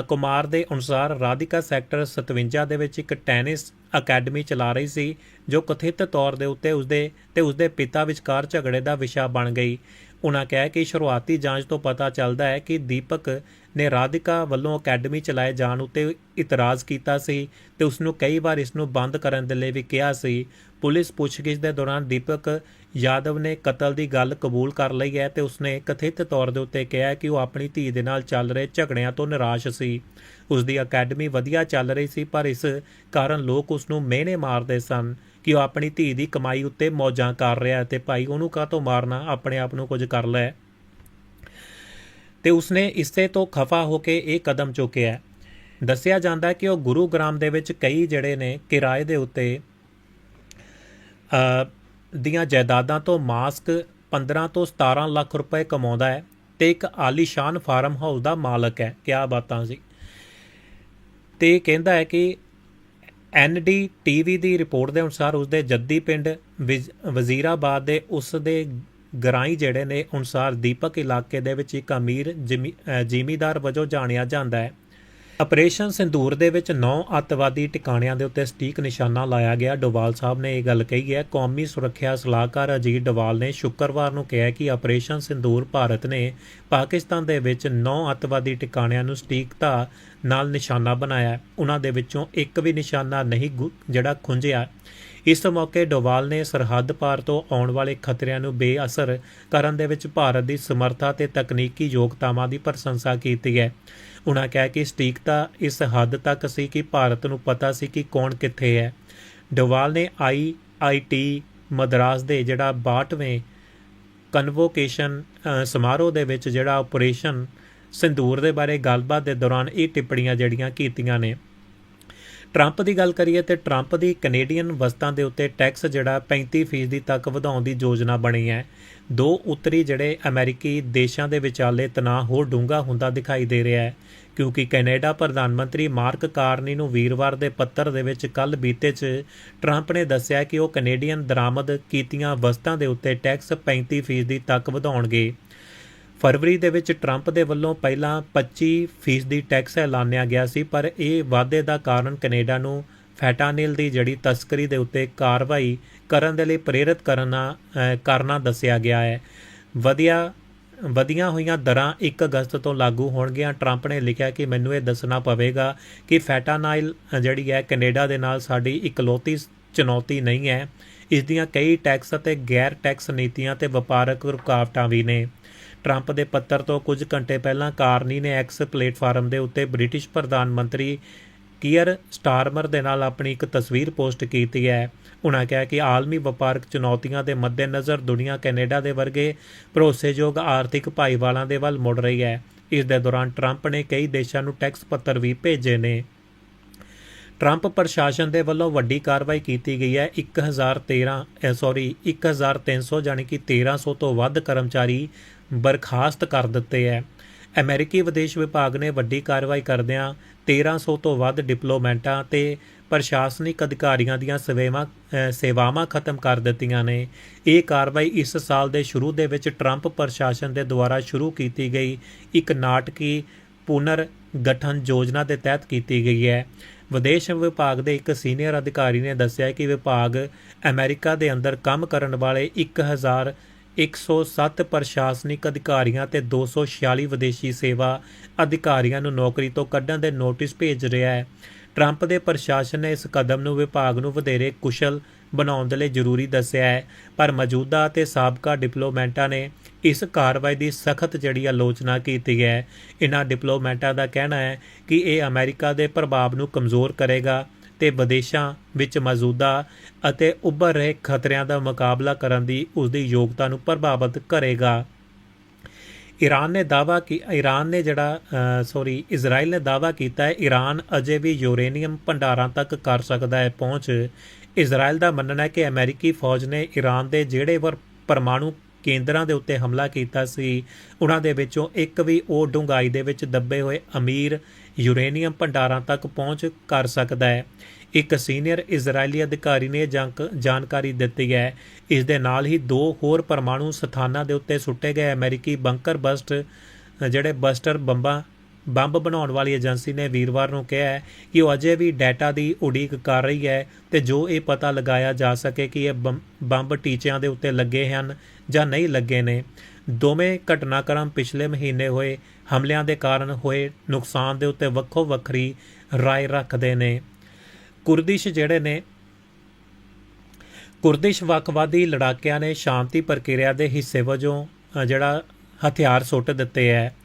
A: ਕੁਮਾਰ ਦੇ ਅਨੁਸਾਰ ਰਾਧਿਕਾ ਸੈਕਟਰ 57 ਦੇ ਵਿੱਚ ਇੱਕ ਟੈਨਿਸ ਅਕੈਡਮੀ ਚਲਾ ਰਹੀ ਸੀ, ਜੋ ਕਥਿਤ ਤੌਰ ਦੇ ਉੱਤੇ ਉਸਦੇ ਤੇ ਉਸਦੇ ਪਿਤਾ ਵਿਚਕਾਰ ਝਗੜੇ ਦਾ ਵਿਸ਼ਾ ਬਣ ਗਈ। ਉਹਨਾਂ ਕਿਹਾ ਕਿ ਸ਼ੁਰੂਆਤੀ ਜਾਂਚ ਤੋਂ ਪਤਾ ਚੱਲਦਾ ਹੈ ਕਿ ਦੀਪਕ ਨੇ ਰਾਧਿਕਾ ਵੱਲੋਂ ਅਕੈਡਮੀ ਚਲਾਏ ਜਾਣ ਉੱਤੇ ਇਤਰਾਜ਼ ਕੀਤਾ ਸੀ ਤੇ ਉਸ ਨੂੰ ਕਈ ਵਾਰ ਇਸ ਨੂੰ ਬੰਦ ਕਰਨ ਦੇ ਲਈ ਵੀ ਕਿਹਾ ਸੀ। ਪੁਲਿਸ ਪੁੱਛਗਿੱਛ ਦੇ ਦੌਰਾਨ ਦੀਪਕ ਯਾਦਵ ਨੇ ਕਤਲ ਦੀ ਗੱਲ ਕਬੂਲ ਕਰ ਲਈ ਹੈ ਤੇ ਉਸਨੇ ਕਥਿਤ ਤੌਰ ਦੇ ਉੱਤੇ ਕਿਹਾ ਕਿ ਉਹ ਆਪਣੀ ਧੀ ਦੇ ਨਾਲ ਚੱਲ ਰਹੇ ਝਗੜਿਆਂ ਤੋਂ ਨਿਰਾਸ਼ ਸੀ। ਉਸ ਦੀ ਅਕੈਡਮੀ ਵਧੀਆ ਚੱਲ ਰਹੀ ਸੀ, ਪਰ ਇਸ ਕਾਰਨ ਲੋਕ ਉਸ ਨੂੰ ਮਿਹਣੇ ਮਾਰਦੇ ਸਨ ਕਿ ਉਹ ਆਪਣੀ ਧੀ ਦੀ ਕਮਾਈ ਉੱਤੇ ਮੌਜਾਂ ਕਰ ਰਿਹਾ ਹੈ ਤੇ ਭਾਈ ਉਹਨੂੰ ਕਾਹਤੋਂ ਮਾਰਨਾ, ਆਪਣੇ ਆਪ ਨੂੰ ਕੁਝ ਕਰ ਲੈ। ਤੇ ਉਸਨੇ ਇਸੇ ਤੋਂ ਖਫਾ ਹੋ ਕੇ ਇਹ ਕਦਮ ਚੁੱਕਿਆ ਦੱਸਿਆ ਜਾਂਦਾ ਕਿ ਉਹ ਗੁਰੂਗ੍ਰਾਮ ਦੇ ਵਿੱਚ ਕਈ ਜਿਹੜੇ ਨੇ ਕਿਰਾਏ ਦੇ ਉੱਤੇ ਦੀਆਂ ਜਾਇਦਾਦਾਂ ਤੋਂ ਮਾਸਕ 15 ਤੋਂ 17 ਲੱਖ ਰੁਪਏ ਕਮਾਉਂਦਾ ਹੈ ਤੇ ਇੱਕ ਆਲੀਸ਼ਾਨ ਫਾਰਮ ਹਾਊਸ ਦਾ ਮਾਲਕ ਹੈ। ਕਿਆ ਬਾਤਾਂ ਸੀ। ਤੇ ਕਹਿੰਦਾ ਹੈ ਕਿ ਐਨਡੀ ਟੀਵੀ ਦੀ ਰਿਪੋਰਟ ਦੇ ਅਨੁਸਾਰ ਉਸਦੇ ਜੱਦੀ ਪਿੰਡ ਵਿਜ- ਵਜ਼ੀਰਾਬਾਦ ਦੇ ਉਸ ਦੇ ਗਰਾਈ ਜਿਹੜੇ ਨੇ ਅਨੁਸਾਰ ਦੀਪਕ ਇਲਾਕੇ ਦੇ ਵਿੱਚ ਇੱਕ ਅਮੀਰ ਜ਼ਿਮੀ- ਅ, ਵਜੋਂ ਜਾਣਿਆ ਜਾਂਦਾ ਹੈ। ਆਪਰੇਸ਼ਨ ਸਿੰਦੂਰ ਦੇ ਵਿੱਚ 9 ਅੱਤਵਾਦੀ ਟਿਕਾਣਿਆਂ ਦੇ ਉੱਤੇ ਸਟੀਕ ਨਿਸ਼ਾਨਾ ਲਾਇਆ ਗਿਆ। ਡੋਵਾਲ ਸਾਹਿਬ ਨੇ ਇਹ ਗੱਲ ਕਹੀ ਹੈ। ਕੌਮੀ ਸੁਰੱਖਿਆ ਸਲਾਹਕਾਰ ਅਜੀਤ ਡੋਵਾਲ ਨੇ ਸ਼ੁੱਕਰਵਾਰ ਨੂੰ ਕਿਹਾ ਕਿ ਆਪਰੇਸ਼ਨ ਸਿੰਦੂਰ ਭਾਰਤ ਨੇ ਪਾਕਿਸਤਾਨ ਦੇ ਵਿੱਚ 9 ਅੱਤਵਾਦੀ ਟਿਕਾਣਿਆਂ ਨੂੰ ਸਟੀਕਤਾ ਨਾਲ ਨਿਸ਼ਾਨਾ ਬਣਾਇਆ। ਉਹਨਾਂ ਦੇ ਵਿੱਚੋਂ ਇੱਕ ਵੀ ਨਿਸ਼ਾਨਾ ਨਹੀਂ ਗੁ- ਜਿਹੜਾ ਖੁੰਝਿਆ। ਇਸ ਮੌਕੇ ਡੋਵਾਲ ਨੇ ਸਰਹੱਦ ਪਾਰ ਤੋਂ ਆਉਣ ਵਾਲੇ ਖਤਰਿਆਂ ਨੂੰ ਬੇਅਸਰ ਕਰਨ ਦੇ ਵਿੱਚ ਭਾਰਤ ਦੀ ਸਮਰੱਥਾ ਤੇ ਤਕਨੀਕੀ ਯੋਗਤਾਵਾਂ ਦੀ ਪ੍ਰਸ਼ੰਸਾ ਕੀਤੀ ਹੈ। ਉਹਨਾਂ ਕਿਹਾ ਕਿ ਸਟੀਕਤਾ ਇਸ ਹੱਦ ਤੱਕ ਸੀ ਕਿ ਭਾਰਤ ਨੂੰ ਪਤਾ ਸੀ ਕਿ ਕੌਣ ਕਿੱਥੇ ਹੈ। ਡੋਵਾਲ ਨੇ ਆਈ ਆਈਆਈਟੀ ਮਦਰਾਸ ਦੇ ਜਿਹੜਾ 62ਵੇਂ ਕਨਵੋਕੇਸ਼ਨ ਸਮਾਰੋਹ ਦੇ ਵਿੱਚ ਜਿਹੜਾ ਆਪਰੇਸ਼ਨ ਸਿੰਦੂਰ ਦੇ ਬਾਰੇ ਗੱਲਬਾਤ ਦੇ ਦੌਰਾਨ ਇਹ ਟਿੱਪਣੀਆਂ ਜਿਹੜੀਆਂ ਕੀਤੀਆਂ ਨੇ। ਟਰੰਪ ਦੀ ਗੱਲ ਕਰੀਏ ਤੇ ਟਰੰਪ ਦੀ ਕੈਨੇਡੀਅਨ ਵਸਤਾਂ ਦੇ ਉੱਤੇ ਟੈਕਸ ਜਿਹੜਾ 35% ਤੱਕ ਵਧਾਉਣ ਦੀ ਯੋਜਨਾ ਬਣੀ ਹੈ। ਦੋ ਉੱਤਰੀ ਜਿਹੜੇ ਅਮਰੀਕੀ ਦੇਸ਼ਾਂ ਦੇ ਵਿਚਾਲੇ ਤਣਾਅ ਹੋਰ ਡੂੰਘਾ ਹੁੰਦਾ ਦਿਖਾਈ ਦੇ ਰਿਹਾ ਹੈ, ਕਿਉਂਕਿ ਕੈਨੇਡਾ ਪ੍ਰਧਾਨ ਮੰਤਰੀ ਮਾਰਕ ਕਾਰਨੀ ਨੂੰ ਵੀਰਵਾਰ ਦੇ ਪੱਤਰ ਦੇ ਵਿੱਚ ਕੱਲ ਬੀਤੇ 'ਚ ਟਰੰਪ ਨੇ ਦੱਸਿਆ ਕਿ ਉਹ ਕੈਨੇਡੀਅਨ ਦਰਾਮਦ ਕੀਤੀਆਂ ਵਸਤਾਂ ਦੇ ਉੱਤੇ ਟੈਕਸ 35% ਤੱਕ ਵਧਾਉਣਗੇ। ਫਰਵਰੀ ਦੇ ਵਿੱਚ ਟਰੰਪ ਦੇ ਵੱਲੋਂ ਪਹਿਲਾਂ 25% ਦੀ ਟੈਕਸ ਐਲਾਨਿਆ ਗਿਆ ਸੀ ਪਰ ਇਹ ਵਾਅਦੇ ਦਾ ਕਾਰਨ ਕੈਨੇਡਾ ਨੂੰ ਫੈਟਾਨਿਲ ਦੀ ਜੜੀ ਤਸਕਰੀ ਦੇ ਉੱਤੇ ਕਾਰਵਾਈ ਕਰਨ ਦੇ ਲਈ ਪ੍ਰੇਰਿਤ ਕਰਨਾ ਅ, ਕਰਨਾ ਦੱਸਿਆ ਗਿਆ ਹੈ। ਵਧੀਆ ਵਧੀਆਂ ਹੋਈਆਂ ਦਰਾਂ 1 ਅਗਸਤ ਤੋਂ ਲਾਗੂ ਹੋਣਗੀਆਂ। ਟਰੰਪ ਨੇ ਲਿਖਿਆ ਕਿ ਮੈਨੂੰ ਇਹ ਦੱਸਣਾ ਪਵੇਗਾ ਕਿ ਫੈਟਾਨਾਈਲ ਜਿਹੜੀ ਹੈ ਕੈਨੇਡਾ ਦੇ ਨਾਲ ਸਾਡੀ ਇਕਲੌਤੀ ਚੁਣੌਤੀ ਨਹੀਂ ਹੈ। ਇਸ ਦੀਆਂ ਕਈ ਟੈਕਸ ਅਤੇ ਗੈਰ ਟੈਕਸ ਨੀਤੀਆਂ ਤੇ ਵਪਾਰਕ ਰੁਕਾਵਟਾਂ ਵੀ ਨੇ। ਟਰੰਪ ਦੇ ਪੱਤਰ ਤੋਂ ਕੁਝ ਘੰਟੇ ਪਹਿਲਾਂ ਕਾਰਨੀ ਨੇ ਐਕਸ ਪਲੇਟਫਾਰਮ ਦੇ ਉੱਤੇ ਬ੍ਰਿਟਿਸ਼ ਪ੍ਰਧਾਨ ਮੰਤਰੀ ਕੀਅਰ ਸਟਾਰਮਰ ਦੇ ਨਾਲ ਆਪਣੀ ਇੱਕ ਤਸਵੀਰ ਪੋਸਟ ਕੀਤੀ ਹੈ। ਉਹਨਾਂ ਕਿਹਾ ਕਿ ਆਲਮੀ ਵਪਾਰਕ ਚੁਣੌਤੀਆਂ ਦੇ ਮੱਦੇਨਜ਼ਰ ਦੁਨੀਆ ਕੈਨੇਡਾ ਦੇ ਵਰਗੇ ਭਰੋਸੇਯੋਗ ਆਰਥਿਕ ਭਾਈਵਾਲਾਂ ਦੇ ਵੱਲ ਮੁੜ ਰਹੀ ਹੈ। ਇਸ ਦੇ ਦੌਰਾਨ ਟਰੰਪ ਨੇ ਕਈ ਦੇਸ਼ਾਂ ਨੂੰ ਟੈਕਸ ਪੱਤਰ ਵੀ ਭੇਜੇ ਨੇ। ਟਰੰਪ ਪ੍ਰਸ਼ਾਸਨ ਦੇ ਵੱਲੋਂ ਵੱਡੀ ਕਾਰਵਾਈ ਕੀਤੀ ਗਈ ਹੈ। 1013 ਸੌਰੀ 1300 ਜਾਨੀ ਕਿ 1300 ਤੋਂ ਵੱਧ ਕਰਮਚਾਰੀ ਬਰਖਾਸਤ ਕਰ ਦਿੱਤੇ ਹੈ ਅਮਰੀਕੀ ਵਿਦੇਸ਼ ਵਿਭਾਗ ਨੇ ਵੱਡੀ ਕਾਰਵਾਈ ਕਰਦਿਆਂ 1300 ਤੋਂ ਵੱਧ ਡਿਪਲੋਮੈਂਟਾਂ ਤੇ ਪ੍ਰਸ਼ਾਸਨਿਕ ਅਧਿਕਾਰੀਆਂ ਦੀਆਂ ਸੇਵਾਵਾਂ ਸੇਵਾਵਾਂ ਖਤਮ ਕਰ ਦਿੱਤੀਆਂ ਨੇ। ਇਹ ਕਾਰਵਾਈ ਇਸ ਸਾਲ ਦੇ ਸ਼ੁਰੂ ਦੇ ਵਿੱਚ ਟਰੰਪ ਪ੍ਰਸ਼ਾਸਨ ਦੇ ਦੁਆਰਾ ਸ਼ੁਰੂ ਕੀਤੀ ਗਈ ਇੱਕ ਨਾਟਕੀ ਪੁਨਰ ਗਠਨ ਯੋਜਨਾ ਦੇ ਤਹਿਤ ਕੀਤੀ ਗਈ ਹੈ ਵਿਦੇਸ਼ ਵਿਭਾਗ ਦੇ ਇੱਕ ਸੀਨੀਅਰ ਅਧਿਕਾਰੀ ਨੇ ਦੱਸਿਆ ਕਿ ਵਿਭਾਗ ਅਮਰੀਕਾ ਦੇ ਅੰਦਰ ਕੰਮ ਕਰਨ ਵਾਲੇ 1000 107 ਪ੍ਰਸ਼ਾਸਨਿਕ ਅਧਿਕਾਰੀਆਂ ਤੇ 246 ਵਿਦੇਸ਼ੀ ਸੇਵਾ ਅਧਿਕਾਰੀਆਂ ਨੂੰ ਨੌਕਰੀ ਤੋਂ ਕੱਢਣ ਦੇ ਨੋਟਿਸ ਭੇਜ ਰਿਹਾ ਹੈ। ਟਰੰਪ ਦੇ ਪ੍ਰਸ਼ਾਸਨ ਨੇ ਇਸ ਕਦਮ ਨੂੰ ਵਿਭਾਗ ਨੂੰ ਵਧੇਰੇ ਕੁਸ਼ਲ ਬਣਾਉਣ ਦੇ ਲਈ ਜ਼ਰੂਰੀ ਦੱਸਿਆ ਹੈ, ਪਰ ਮੌਜੂਦਾ ਅਤੇ ਸਾਬਕਾ ਡਿਪਲੋਮੈਂਟਾਂ ਨੇ ਇਸ ਕਾਰਵਾਈ ਦੀ ਸਖਤ ਜਿਹੜੀ ਆਲੋਚਨਾ ਕੀਤੀ ਹੈ। ਇਹਨਾਂ ਡਿਪਲੋਮੈਂਟਾਂ ਦਾ ਕਹਿਣਾ ਹੈ ਕਿ ਇਹ ਅਮਰੀਕਾ ਦੇ ਪ੍ਰਭਾਵ ਨੂੰ ਕਮਜ਼ੋਰ ਕਰੇਗਾ। ਤੇ ਵਿਦੇਸ਼ਾਂ ਵਿੱਚ ਮੌਜੂਦਾ ਅਤੇ ਉੱਭਰ ਰਹੇ ਖਤਰਿਆਂ ਦਾ ਮੁਕਾਬਲਾ ਕਰਨ ਦੀ ਉਸ ਦੀ ਯੋਗਤਾ ਨੂੰ ਪ੍ਰਭਾਵਿਤ ਕਰੇਗਾ। ਈਰਾਨ ਨੇ ਦਾਅਵਾ ਕਿ, ਈਰਾਨ ਨੇ ਜਿਹੜਾ ਸੌਰੀ ਇਜ਼ਰਾਈਲ ਨੇ ਦਾਅਵਾ ਕੀਤਾ ਹੈ, ਈਰਾਨ ਅਜੇ ਵੀ ਯੂਰੇਨੀਅਮ ਭੰਡਾਰਾਂ ਤੱਕ ਕਰ ਸਕਦਾ ਹੈ ਪਹੁੰਚ। ਇਜ਼ਰਾਈਲ ਦਾ ਮੰਨਣਾ ਹੈ ਕਿ ਅਮਰੀਕੀ ਫੌਜ ਨੇ ਈਰਾਨ ਦੇ ਜਿਹੜੇ ਵਰ ਪਰਮਾਣੂ ਕੇਂਦਰਾਂ ਦੇ ਉੱਤੇ ਹਮਲਾ ਕੀਤਾ ਸੀ, ਉਹਨਾਂ ਦੇ ਵਿੱਚੋਂ ਇੱਕ ਵੀ ਉਹ ਡੂੰਘਾਈ ਦੇ ਵਿੱਚ ਦੱਬੇ ਹੋਏ ਅਮੀਰ ਯੂਰੇਨੀਅਮ ਭੰਡਾਰਾਂ ਤੱਕ ਪਹੁੰਚ ਕਰ ਸਕਦਾ ਹੈ। ਇੱਕ ਸੀਨੀਅਰ ਇਜ਼ਰਾਈਲੀ ਅਧਿਕਾਰੀ ਨੇ ਇਹ ਜਾਣਕ- ਜਾਣਕਾਰੀ ਦਿੱਤੀ ਹੈ। ਇਸ ਦੇ ਨਾਲ ਹੀ ਦੋ ਹੋਰ ਪਰਮਾਣੂ ਸਥਾਨਾਂ ਦੇ ਉੱਤੇ ਸੁੱਟੇ ਗਏ ਅਮਰੀਕੀ ਬੰਕਰ ਬਸਟ, ਜਿਹੜੇ ਬਸਟਰ ਬੰਬਾਂ, ਬੰਬ ਬਣਾਉਣ ਵਾਲੀ ਏਜੰਸੀ ਨੇ ਵੀਰਵਾਰ ਨੂੰ ਕਿਹਾ ਹੈ ਕਿ ਉਹ ਅਜੇ ਵੀ ਡਾਟਾ ਦੀ ਉਡੀਕ ਕਰ ਰਹੀ ਹੈ ਤੇ ਜੋ ਇਹ ਪਤਾ ਲਗਾਇਆ ਜਾ ਸਕੇ ਕਿ ਇਹ ਬੰਬ- ਬੰਬ ਟੀਚਿਆਂ ਦੇ ਉੱਤੇ ਲੱਗੇ ਹਨ ਜਾਂ ਨਹੀਂ ਲੱਗੇ ਨੇ। ਦੋਵੇਂ ਘਟਨਾਕ੍ਰਮ ਪਿਛਲੇ ਮਹੀਨੇ ਹੋਏ ਹਮਲਿਆਂ ਦੇ ਕਾਰਨ ਹੋਏ ਨੁਕਸਾਨ ਦੇ ਉੱਤੇ ਵੱਖੋ ਵੱਖਰੀ ਰਾਏ ਰੱਖਦੇ ਨੇ। ਕੁਰਦਿਸ਼ ਜਿਹੜੇ ਨੇ, ਕੁਰਦਿਸ਼ ਵੱਖਵਾਦੀ ਲੜਾਕਿਆਂ ਨੇ ਸ਼ਾਂਤੀ ਪ੍ਰਕਿਰਿਆ ਦੇ ਹਿੱਸੇ ਵਜੋਂ ਜਿਹੜਾ ਹਥਿਆਰ ਸੁੱਟ ਦਿੱਤੇ ਹੈ।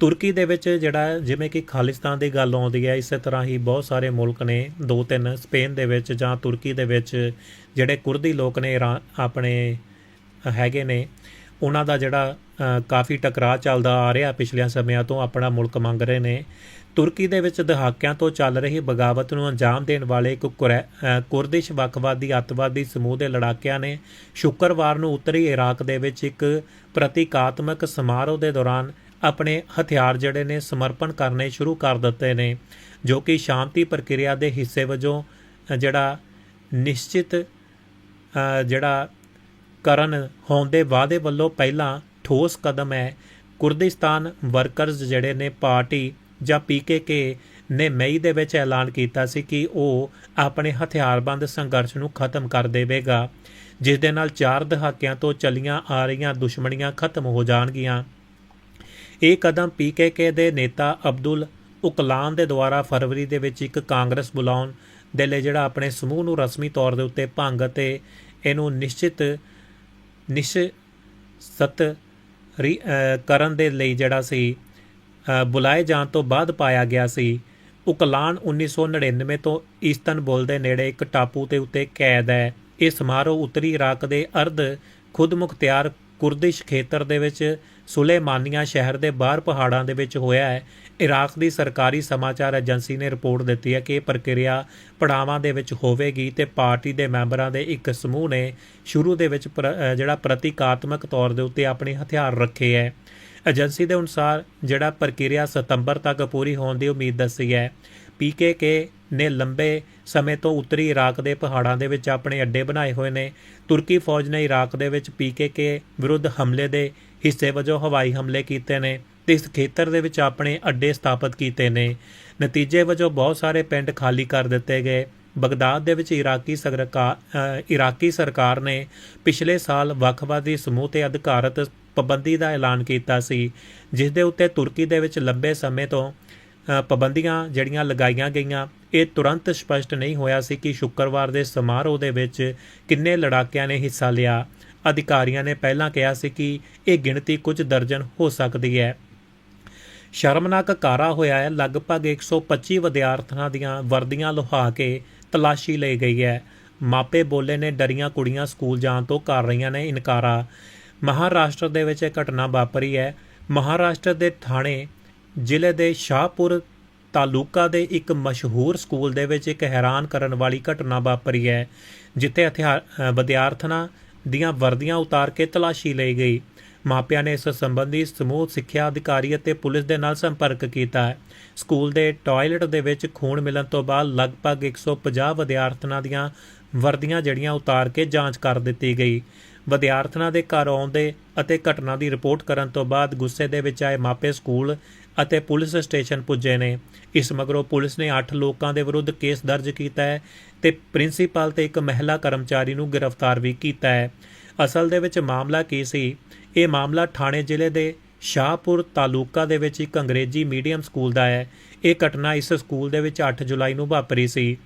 A: ਤੁਰਕੀ ਦੇ ਵਿੱਚ ਜਿਹੜਾ, ਜਿਵੇਂ ਕਿ ਖਾਲਿਸਤਾਨ ਦੀ ਗੱਲ ਆਉਂਦੀ ਹੈ, ਇਸੇ ਤਰ੍ਹਾਂ ਹੀ ਬਹੁਤ ਸਾਰੇ ਮੁਲਕ ਨੇ ਦੋ ਤਿੰਨ ਸਪੇਨ ਦੇ ਵਿੱਚ ਜਾਂ ਤੁਰਕੀ ਦੇ ਵਿੱਚ, ਜਿਹੜੇ ਕੁਰਦੀ ਲੋਕ ਨੇ ਇਰਾਂ- ਆਪਣੇ ਹੈਗੇ ਨੇ ਉਹਨਾਂ ਦਾ ਜਿਹੜਾ ਕਾਫੀ ਟਕਰਾਅ ਚੱਲਦਾ ਆ ਰਿਹਾ ਪਿਛਲੀਆਂ ਸਮਿਆਂ ਤੋਂ ਆਪਣਾ ਮੁਲਕ ਮੰਗ ਰਹੇ ਨੇ। ਤੁਰਕੀ ਦੇ ਵਿੱਚ ਦਹਾਕਿਆਂ ਤੋਂ ਚੱਲ ਰਹੀ ਬਗਾਵਤ ਨੂੰ ਅੰਜਾਮ ਦੇਣ ਵਾਲੇ ਇੱਕ ਕੁਰੈ- ਕੁਰਦਿਸ਼ ਵੱਖਵਾਦੀ ਅੱਤਵਾਦੀ ਸਮੂਹ ਦੇ ਲੜਾਕਿਆਂ ਨੇ ਸ਼ੁੱਕਰਵਾਰ ਨੂੰ ਉੱਤਰੀ ਇਰਾਕ ਦੇ ਵਿੱਚ ਇੱਕ ਪ੍ਰਤੀਕਾਤਮਕ ਸਮਾਰੋਹ ਦੇ ਦੌਰਾਨ ਆਪਣੇ ਹਥਿਆਰ ਜਿਹੜੇ ਨੇ ਸਮਰਪਣ ਕਰਨੇ ਸ਼ੁਰੂ ਕਰ ਦਿੱਤੇ ਨੇ, ਜੋ ਕਿ ਸ਼ਾਂਤੀ ਪ੍ਰਕਿਰਿਆ ਦੇ ਹਿੱਸੇ ਵਜੋਂ ਜਿਹੜਾ ਨਿਸ਼ਚਿਤ ਜਿਹੜਾ ਕਰਨ ਹੋਣ ਦੇ ਵਾਅਦੇ ਵੱਲੋਂ ਪਹਿਲਾਂ ਠੋਸ ਕਦਮ ਹੈ। ਕੁਰਦਿਸਤਾਨ ਵਰਕਰਜ਼ ਜਿਹੜੇ ਨੇ ਪਾਰਟੀ ਜਾਂ ਪੀਕੇਕੇ ਨੇ ਮਈ ਦੇ ਵਿੱਚ ਐਲਾਨ ਕੀਤਾ ਸੀ ਕਿ ਉਹ ਆਪਣੇ ਹਥਿਆਰਬੰਦ ਸੰਘਰਸ਼ ਨੂੰ ਖਤਮ ਕਰ ਦੇਵੇਗਾ, ਜਿਸ ਦੇ ਨਾਲ ਚਾਰ ਦਹਾਕਿਆਂ ਤੋਂ ਚੱਲੀਆਂ ਆ ਰਹੀਆਂ ਦੁਸ਼ਮਣੀਆਂ ਖਤਮ ਹੋ ਜਾਣਗੀਆਂ। ਇਹ ਕਦਮ ਪੀਕੇਕੇ ਦੇ ਨੇਤਾ ਅਬਦੁਲ ਉਕਲਾਨ ਦੇ ਦੁਆਰਾ ਫਰਵਰੀ ਦੇ ਵਿੱਚ ਇੱਕ ਕਾਂਗਰਸ ਬੁਲਾਉਣ ਦੇ ਲਈ ਜਿਹੜਾ ਆਪਣੇ ਸਮੂਹ ਨੂੰ ਰਸਮੀ ਤੌਰ ਦੇ ਉੱਤੇ ਭੰਗ ਅਤੇ ਇਹਨੂੰ ਨਿਸ਼ਚਿਤ ਨਿਸ਼ਚਿਤ ਕਰਨ ਦੇ ਲਈ ਜਿਹੜਾ ਸੀ ਬੁਲਾਏ ਜਾਣ ਤੋਂ ਬਾਅਦ ਪਾਇਆ ਗਿਆ ਸੀ। ਉਕਲਾਨ 1999 ਤੋਂ ਇਸਤਨਬੁਲ ਦੇ ਨੇੜੇ ਇੱਕ ਟਾਪੂ ਤੇ ਉੱਤੇ ਕੈਦ ਹੈ। ਇਹ ਸਮਾਰੋਹ ਉੱਤਰੀ ਇਰਾਕ ਦੇ ਅਰਧ ਖੁਦਮੁਖਤਿਆਰ ਕੁਰਦਿਸ਼ ਖੇਤਰ ਦੇ ਵਿੱਚ ਸੁਲੇਮਾਨੀਆ ਸ਼ਹਿਰ ਦੇ ਬਾਹਰ ਪਹਾੜਾਂ ਦੇ ਵਿੱਚ ਹੋਇਆ ਹੈ। ਇਰਾਕ ਦੀ ਸਰਕਾਰੀ ਸਮਾਚਾਰ ਏਜੰਸੀ ਨੇ ਰਿਪੋਰਟ ਦਿੱਤੀ ਹੈ ਕਿ ਇਹ ਪ੍ਰਕਿਰਿਆ ਪੜਾਵਾਂ ਦੇ ਵਿੱਚ ਹੋਵੇਗੀ ਤੇ ਪਾਰਟੀ ਦੇ ਮੈਂਬਰਾਂ ਦੇ ਇੱਕ ਸਮੂਹ ਨੇ ਸ਼ੁਰੂ ਦੇ ਵਿੱਚ ਪ੍ਰ- ਜਿਹੜਾ ਪ੍ਰਤੀਕਾਤਮਕ ਤੌਰ ਦੇ ਉੱਤੇ ਆਪਣੇ ਹਥਿਆਰ ਰੱਖੇ ਹੈ। ਏਜੰਸੀ ਦੇ ਅਨੁਸਾਰ ਜਿਹੜਾ ਪ੍ਰਕਿਰਿਆ ਸਤੰਬਰ ਤੱਕ ਪੂਰੀ ਹੋਣ ਦੀ ਉਮੀਦ ਦੱਸੀ ਹੈ। ਪੀਕੇਕੇ ਨੇ ਲੰਬੇ ਸਮੇਂ ਤੋਂ ਉੱਤਰੀ ਇਰਾਕ ਦੇ ਪਹਾੜਾਂ ਦੇ ਵਿੱਚ ਆਪਣੇ ਅੱਡੇ ਬਣਾਏ ਹੋਏ ਨੇ। ਤੁਰਕੀ ਫੌਜ ਨੇ ਇਰਾਕ ਦੇ ਵਿੱਚ ਪੀਕੇਕੇ ਵਿਰੁੱਧ ਹਮਲੇ ਦੇ ਹਿੱਸੇ ਵਜੋਂ ਹਵਾਈ ਹਮਲੇ ਕੀਤੇ ਨੇ। ਤੇ ਇਸ ਖੇਤਰ ਦੇ ਵਿੱਚ ਆਪਣੇ ਅੱਡੇ ਸਥਾਪਿਤ ਕੀਤੇ ਨੇ। ਨਤੀਜੇ ਵਜੋਂ ਬਹੁਤ ਸਾਰੇ ਪਿੰਡ ਖਾਲੀ ਕਰ ਦਿੱਤੇ ਗਏ। ਬਗਦਾਦ ਦੇ ਵਿੱਚ ਇਰਾਕੀ ਸਰਕਾਰ ਇਰਾਕੀ ਸਰਕਾਰ ਨੇ ਪਿਛਲੇ ਸਾਲ ਵੱਖਵਾਦੀ ਸਮੂਹ ਤੇ ਅਧਿਕਾਰਤ ਪਾਬੰਦੀ ਦਾ ਐਲਾਨ ਕੀਤਾ ਸੀ, ਜਿਸ ਦੇ ਉੱਤੇ ਤੁਰਕੀ ਦੇ ਵਿੱਚ ਲੰਬੇ ਸਮੇਂ ਤੋਂ ਪਾਬੰਦੀਆਂ ਜਿਹੜੀਆਂ ਲਗਾਈਆਂ ਗਈਆਂ, ਇਹ ਤੁਰੰਤ ਸਪਸ਼ਟ ਨਹੀਂ ਹੋਇਆ ਸੀ ਕਿ ਸ਼ੁੱਕਰਵਾਰ ਦੇ ਸਮਾਰੋਹ ਦੇ ਵਿੱਚ ਕਿੰਨੇ ਲੜਾਕਿਆਂ ਨੇ ਹਿੱਸਾ ਲਿਆ। ਅਧਿਕਾਰੀਆਂ ਨੇ ਪਹਿਲਾਂ ਕਿਹਾ ਸੀ ਕਿ ਇਹ ਗਿਣਤੀ ਕੁਝ ਦਰਜਨ ਹੋ ਸਕਦੀ ਹੈ। ਸ਼ਰਮਨਾਕ ਕਾਰਾ ਹੋਇਆ ਹੈ। ਲਗਭਗ 125 ਵਿਦਿਆਰਥਣਾਂ ਦੀਆਂ ਵਰਦੀਆਂ ਲੁਹਾ ਕੇ ਤਲਾਸ਼ੀ ਲਈ ਗਈ ਹੈ। ਮਾਪੇ ਬੋਲੇ ਨੇ ਡਰੀਆਂ ਕੁੜੀਆਂ ਸਕੂਲ ਜਾਣ ਤੋਂ ਕਰ ਰਹੀਆਂ ਨੇ ਇਨਕਾਰਾ। ਮਹਾਰਾਸ਼ਟਰ ਦੇ ਵਿੱਚ ਇਹ ਘਟਨਾ ਵਾਪਰੀ ਹੈ। ਮਹਾਰਾਸ਼ਟਰ ਦੇ ਥਾਣੇ ਜ਼ਿਲ੍ਹੇ ਦੇ ਸ਼ਾਹਪੁਰ ਤਾਲੁਕਾ ਦੇ ਇੱਕ ਮਸ਼ਹੂਰ ਸਕੂਲ ਦੇ ਵਿੱਚ ਇੱਕ ਹੈਰਾਨ ਕਰਨ ਵਾਲੀ ਘਟਨਾ ਵਾਪਰੀ ਹੈ ਜਿੱਥੇ ਹਥਿਆਰ ਅ, ਵਿਦਿਆਰਥਣਾਂ ਦੀਆਂ ਵਰਦੀਆਂ ਉਤਾਰ ਕੇ ਤਲਾਸ਼ੀ ਲਈ ਗਈ। ਮਾਪਿਆਂ ਨੇ ਇਸ ਸੰਬੰਧੀ ਸਮੂਹ ਸਿੱਖਿਆ ਅਧਿਕਾਰੀ ਅਤੇ ਪੁਲਿਸ ਦੇ ਨਾਲ ਸੰਪਰਕ ਕੀਤਾ ਹੈ। ਸਕੂਲ ਦੇ ਟਾਇਲਟ ਦੇ ਵਿੱਚ ਖੂਨ ਮਿਲਣ ਤੋਂ ਬਾਅਦ ਲਗਭਗ 150 ਵਿਦਿਆਰਥਣਾਂ ਦੀਆਂ ਵਰਦੀਆਂ ਜੜੀਆਂ ਉਤਾਰ ਕੇ ਜਾਂਚ ਕਰ ਦਿੱਤੀ ਗਈ। ਵਿਦਿਆਰਥਣਾਂ ਦੇ ਘਰ ਆਉਂਦੇ ਅਤੇ ਘਟਨਾ ਦੀ ਰਿਪੋਰਟ ਕਰਨ ਤੋਂ ਬਾਅਦ ਗੁੱਸੇ ਦੇ ਵਿੱਚ ਆਏ ਮਾਪੇ ਸਕੂਲ ਅਤੇ ਪੁਲਿਸ ਸਟੇਸ਼ਨ ਪੁੱਜੇ ਨੇ। ਇਸ ਮਗਰੋਂ ਪੁਲਿਸ ਨੇ 8 ਲੋਕਾਂ ਦੇ ਵਿਰੁੱਧ ਕੇਸ ਦਰਜ ਕੀਤਾ ਹੈ ਤੇ ਪ੍ਰਿੰਸੀਪਲ ਤੇ ਇੱਕ ਮਹਿਲਾ ਕਰਮਚਾਰੀ ਨੂੰ ਗ੍ਰਿਫਤਾਰ ਵੀ ਕੀਤਾ ਹੈ। ਅਸਲ ਦੇ ਵਿੱਚ ਮਾਮਲਾ ਕੀ ਸੀ? ਇਹ ਮਾਮਲਾ ਥਾਣੇ ਜ਼ਿਲ੍ਹੇ ਦੇ ਸ਼ਾਹਪੁਰ ਤਾਲੁਕਾ ਦੇ ਵਿੱਚ ਇੱਕ ਅੰਗਰੇਜ਼ੀ ਮੀਡੀਅਮ ਸਕੂਲ ਦਾ ਹੈ। ਇਹ ਘਟਨਾ ਇਸ ਸਕੂਲ ਦੇ ਵਿੱਚ 8 ਜੁਲਾਈ ਨੂੰ ਵਾਪਰੀ ਸੀ।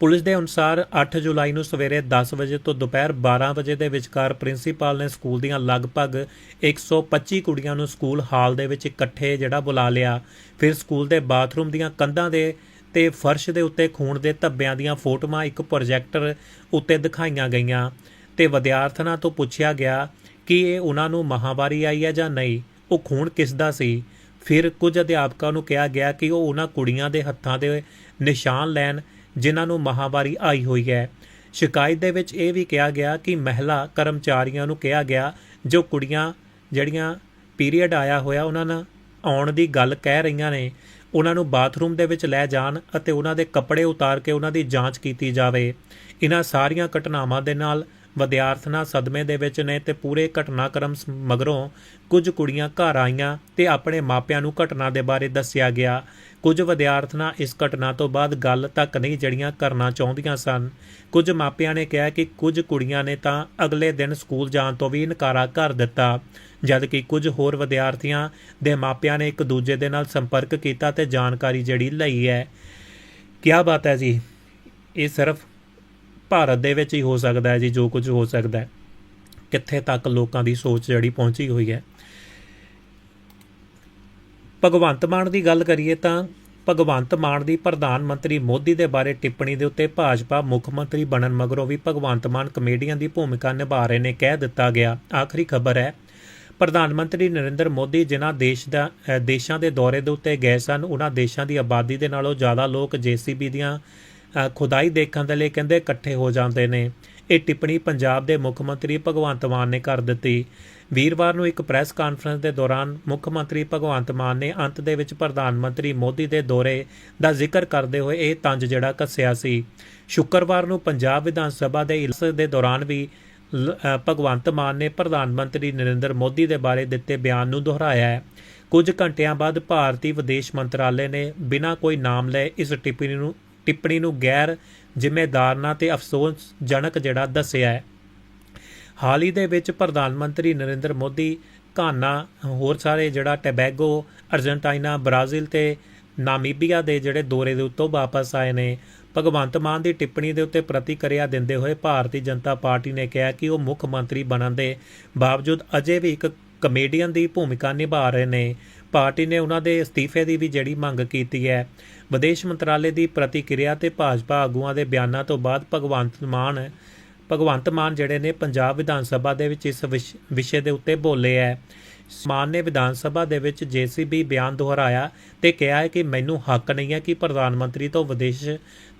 A: ਪੁਲਿਸ ਦੇ ਅਨੁਸਾਰ 8 ਜੁਲਾਈ ਨੂੰ ਸਵੇਰੇ 10 ਵਜੇ ਤੋਂ ਦੁਪਹਿਰ 12 ਵਜੇ ਦੇ ਵਿਚਕਾਰ ਪ੍ਰਿੰਸੀਪਲ ਨੇ ਸਕੂਲ ਦੀਆਂ ਲਗਭਗ 125 ਕੁੜੀਆਂ ਨੂੰ ਸਕੂਲ ਹਾਲ ਦੇ ਵਿੱਚ ਇਕੱਠੇ ਜਿਹੜਾ ਬੁਲਾ ਲਿਆ। ਫਿਰ ਸਕੂਲ ਦੇ ਬਾਥਰੂਮ ਦੀਆਂ ਕੰਧਾਂ ਦੇ ਤੇ ਫਰਸ਼ ਦੇ ਉੱਤੇ ਖੂਨ ਦੇ ਧੱਬਿਆਂ ਦੀਆਂ ਫੋਟੋਆਂ ਇੱਕ ਪ੍ਰੋਜੈਕਟਰ ਉੱਤੇ ਦਿਖਾਈਆਂ ਗਈਆਂ ਤੇ ਵਿਦਿਆਰਥਣਾਂ ਤੋਂ ਪੁੱਛਿਆ ਗਿਆ ਕਿ ਇਹ ਉਹਨਾਂ ਨੂੰ ਮਹਾਵਾਰੀ ਆਈ ਹੈ ਜਾਂ ਨਹੀਂ, ਉਹ ਖੂਨ ਕਿਸ ਦਾ ਸੀ? ਫਿਰ ਕੁਝ ਅਧਿਆਪਕਾਂ ਨੂੰ ਕਿਹਾ ਗਿਆ ਕਿ ਉਹ ਉਹਨਾਂ ਕੁੜੀਆਂ ਦੇ ਹੱਥਾਂ ਦੇ ਨਿਸ਼ਾਨ ਲੈਣ ਜਿਨ੍ਹਾਂ ਨੂੰ ਮਹਾਵਾਰੀ ਆਈ ਹੋਈ ਹੈ। ਸ਼ਿਕਾਇਤ ਦੇ ਵਿੱਚ ਇਹ ਵੀ ਕਿਹਾ ਗਿਆ ਕਿ ਮਹਿਲਾ ਕਰਮਚਾਰੀਆਂ ਨੂੰ ਕਿਹਾ ਗਿਆ, ਜੋ ਕੁੜੀਆਂ ਜਿਹੜੀਆਂ ਪੀਰੀਅਡ ਆਇਆ ਹੋਇਆ ਉਹਨਾਂ ਨਾਲ ਆਉਣ ਦੀ ਗੱਲ ਕਹਿ ਰਹੀਆਂ ਨੇ, ਉਹਨਾਂ ਨੂੰ ਬਾਥਰੂਮ ਦੇ ਵਿੱਚ ਲੈ ਜਾਣ ਅਤੇ ਉਹਨਾਂ ਦੇ ਕੱਪੜੇ ਉਤਾਰ ਕੇ ਉਹਨਾਂ ਦੀ ਜਾਂਚ ਕੀਤੀ ਜਾਵੇ। ਇਹਨਾਂ ਸਾਰੀਆਂ ਘਟਨਾਵਾਂ ਦੇ ਨਾਲ ਵਿਦਿਆਰਥਣਾਂ ਸਦਮੇ ਦੇ ਵਿੱਚ ਨੇ ਤੇ ਪੂਰੇ ਘਟਨਾਕ੍ਰਮ ਮਗਰੋਂ ਕੁਝ ਕੁੜੀਆਂ ਘਰ ਆਈਆਂ ਤੇ ਆਪਣੇ ਮਾਪਿਆਂ ਨੂੰ ਘਟਨਾ ਦੇ ਬਾਰੇ ਦੱਸਿਆ ਗਿਆ। ਕੁਝ ਵਿਦਿਆਰਥਣਾਂ ਇਸ ਘਟਨਾ ਤੋਂ ਬਾਅਦ ਗੱਲ ਤੱਕ ਨਹੀਂ ਜੜੀਆਂ ਕਰਨਾ ਚਾਹੁੰਦੀਆਂ ਸਨ। ਕੁਝ ਮਾਪਿਆਂ ਨੇ ਕਿਹਾ ਕਿ ਕੁਝ ਕੁੜੀਆਂ ਨੇ ਤਾਂ ਅਗਲੇ ਦਿਨ ਸਕੂਲ ਜਾਣ ਤੋਂ ਵੀ ਇਨਕਾਰਾ ਕਰ ਦਿੱਤਾ, ਜਦਕਿ ਕੁਝ ਹੋਰ ਵਿਦਿਆਰਥੀਆਂ ਦੇ ਮਾਪਿਆਂ ਨੇ ਇੱਕ ਦੂਜੇ ਦੇ ਨਾਲ ਸੰਪਰਕ ਕੀਤਾ ਤੇ ਜਾਣਕਾਰੀ ਜਿਹੜੀ ਲਈ ਹੈ। ਕੀ ਬਾਤ ਹੈ ਜੀ। ਇਹ ਸਿਰਫ ਭਾਰਤ ਦੇ ਵਿੱਚ ਹੀ ਹੋ ਸਕਦਾ ਹੈ ਜੀ, ਜੋ ਕੁਝ ਹੋ ਸਕਦਾ ਹੈ। ਕਿੱਥੇ ਤੱਕ ਲੋਕਾਂ ਦੀ ਸੋਚ ਜਿਹੜੀ ਪਹੁੰਚੀ ਹੋਈ ਹੈ। ਭਗਵੰਤ ਮਾਨ ਦੀ ਗੱਲ ਕਰੀਏ ਤਾਂ ਭਗਵੰਤ ਮਾਨ ਦੀ ਪ੍ਰਧਾਨ ਮੰਤਰੀ ਮੋਦੀ ਦੇ ਬਾਰੇ ਟਿੱਪਣੀ ਦੇ ਉੱਤੇ ਭਾਜਪਾ ਮੁੱਖ ਮੰਤਰੀ ਬਣਨ ਮਗਰੋਂ ਵੀ ਭਗਵੰਤ ਮਾਨ ਕਮੇਡੀਅਨ ਦੀ ਭੂਮਿਕਾ ਨਿਭਾ ਰਹੇ ਨੇ ਕਹਿ ਦਿੱਤਾ ਗਿਆ। ਆਖਰੀ ਖਬਰ ਹੈ, ਪ੍ਰਧਾਨ ਮੰਤਰੀ ਨਰਿੰਦਰ ਮੋਦੀ ਜਿਨ੍ਹਾਂ ਦੇਸ਼ ਦਾ ਦੇਸ਼ਾਂ ਦੇ ਦੌਰੇ ਦੇ ਉੱਤੇ ਗਏ ਸਨ, ਉਹਨਾਂ ਦੇਸ਼ਾਂ ਦੀ ਆਬਾਦੀ ਦੇ ਨਾਲੋਂ ਜ਼ਿਆਦਾ ਲੋਕ ਜੀਸੀਬੀ ਦੀਆਂ ਖੁਦਾਈ ਦੇਖਣ ਦੇ ਲਈ ਕਹਿੰਦੇ ਇਕੱਠੇ ਹੋ ਜਾਂਦੇ ਨੇ। ਇਹ ਟਿੱਪਣੀ ਪੰਜਾਬ ਦੇ ਮੁੱਖ ਮੰਤਰੀ ਭਗਵੰਤ ਮਾਨ ਨੇ ਕਰ ਦਿੱਤੀ। ਵੀਰਵਾਰ ਨੂੰ ਇੱਕ ਪ੍ਰੈਸ ਕਾਨਫਰੰਸ ਦੇ ਦੌਰਾਨ ਮੁੱਖ ਮੰਤਰੀ ਭਗਵੰਤ ਮਾਨ ਨੇ ਅੰਤ ਦੇ ਵਿੱਚ ਪ੍ਰਧਾਨ ਮੰਤਰੀ ਮੋਦੀ ਦੇ ਦੌਰੇ ਦਾ ਜ਼ਿਕਰ ਕਰਦੇ ਹੋਏ ਇਹ ਤੰਜ ਜਿਹੜਾ ਕੱਸਿਆ ਸੀ। ਸ਼ੁੱਕਰਵਾਰ ਨੂੰ ਪੰਜਾਬ ਵਿਧਾਨ ਸਭਾ ਦੇ ਇਜਲਾਸ ਦੇ ਦੌਰਾਨ ਵੀ ਲ- ਭਗਵੰਤ ਮਾਨ ਨੇ ਪ੍ਰਧਾਨ ਮੰਤਰੀ ਨਰਿੰਦਰ ਮੋਦੀ ਦੇ ਬਾਰੇ ਦਿੱਤੇ ਬਿਆਨ ਨੂੰ ਦੁਹਰਾਇਆ ਹੈ। ਕੁਝ ਘੰਟਿਆਂ ਬਾਅਦ ਭਾਰਤੀ ਵਿਦੇਸ਼ ਮੰਤਰਾਲੇ ਨੇ ਬਿਨਾਂ ਕੋਈ ਨਾਮ ਲਏ ਇਸ ਟਿੱਪਣੀ ਨੂੰ ਟਿੱਪਣੀ ਨੂੰ ਗੈਰ ਜ਼ਿੰਮੇਦਾਰਨਾ ਤੇ ਅਫਸੋਸਜਨਕ ਜਿਹੜਾ ਦੱਸਿਆ ਹੈ। ਹਾਲ ਹੀ ਦੇ ਵਿੱਚ ਪ੍ਰਧਾਨ ਮੰਤਰੀ ਨਰਿੰਦਰ ਮੋਦੀ ਘਾਨਾ, ਹੋਰ ਸਾਰੇ ਜਿਹੜਾ ਟੈਬੈਗੋ, ਅਰਜਨਟਾਈਨਾ, ਬ੍ਰਾਜ਼ੀਲ ਤੇ ਨਾਮੀਬੀਆ ਦੇ ਜਿਹੜੇ ਦੌਰੇ ਦੇ ਉੱਤੋਂ ਵਾਪਸ ਆਏ ਨੇ, ਭਗਵੰਤ ਮਾਨ ਦੀ ਟਿੱਪਣੀ ਦੇ ਉੱਤੇ ਪ੍ਰਤੀਕਿਰਿਆ ਦਿੰਦੇ ਹੋਏ ਭਾਰਤੀ ਜਨਤਾ ਪਾਰਟੀ ਨੇ ਕਿਹਾ ਕਿ ਉਹ ਮੁੱਖ ਮੰਤਰੀ ਬਣਨ ਦੇ ਬਾਵਜੂਦ ਅਜੇ ਵੀ ਇੱਕ ਕਮੇਡੀਅਨ ਦੀ ਭੂਮਿਕਾ ਨਿਭਾ ਰਹੇ ਨੇ। ਪਾਰਟੀ ਨੇ ਉਹਨਾਂ ਦੇ ਅਸਤੀਫੇ ਦੀ ਵੀ ਜਿਹੜੀ ਮੰਗ ਕੀਤੀ ਹੈ। ਵਿਦੇਸ਼ ਮੰਤਰਾਲੇ ਦੀ ਪ੍ਰਤੀਕਿਰਿਆ ਤੇ ਭਾਜਪਾ ਆਗੂਆਂ ਦੇ ਬਿਆਨਾਂ ਤੋਂ ਬਾਅਦ ਭਗਵੰਤ ਮਾਨ ਭਗਵੰਤ ਮਾਨ ਜਿਹੜੇ ਨੇ ਪੰਜਾਬ ਵਿਧਾਨ ਸਭਾ ਦੇ ਵਿੱਚ ਇਸ ਵਿਸ਼- ਵਿਸ਼ੇ ਦੇ ਉੱਤੇ ਬੋਲੇ ਹੈ। ਮਾਨ ਨੇ ਵਿਧਾਨ ਸਭਾ ਦੇ ਵਿੱਚ ਜੇਸੀਬੀ ਬਿਆਨ ਦੁਹਰਾਇਆ ਤੇ ਕਿਹਾ ਹੈ ਕਿ ਮੈਨੂੰ ਹੱਕ ਨਹੀਂ ਹੈ ਕਿ ਪ੍ਰਧਾਨ ਮੰਤਰੀ ਤੋਂ ਵਿਦੇਸ਼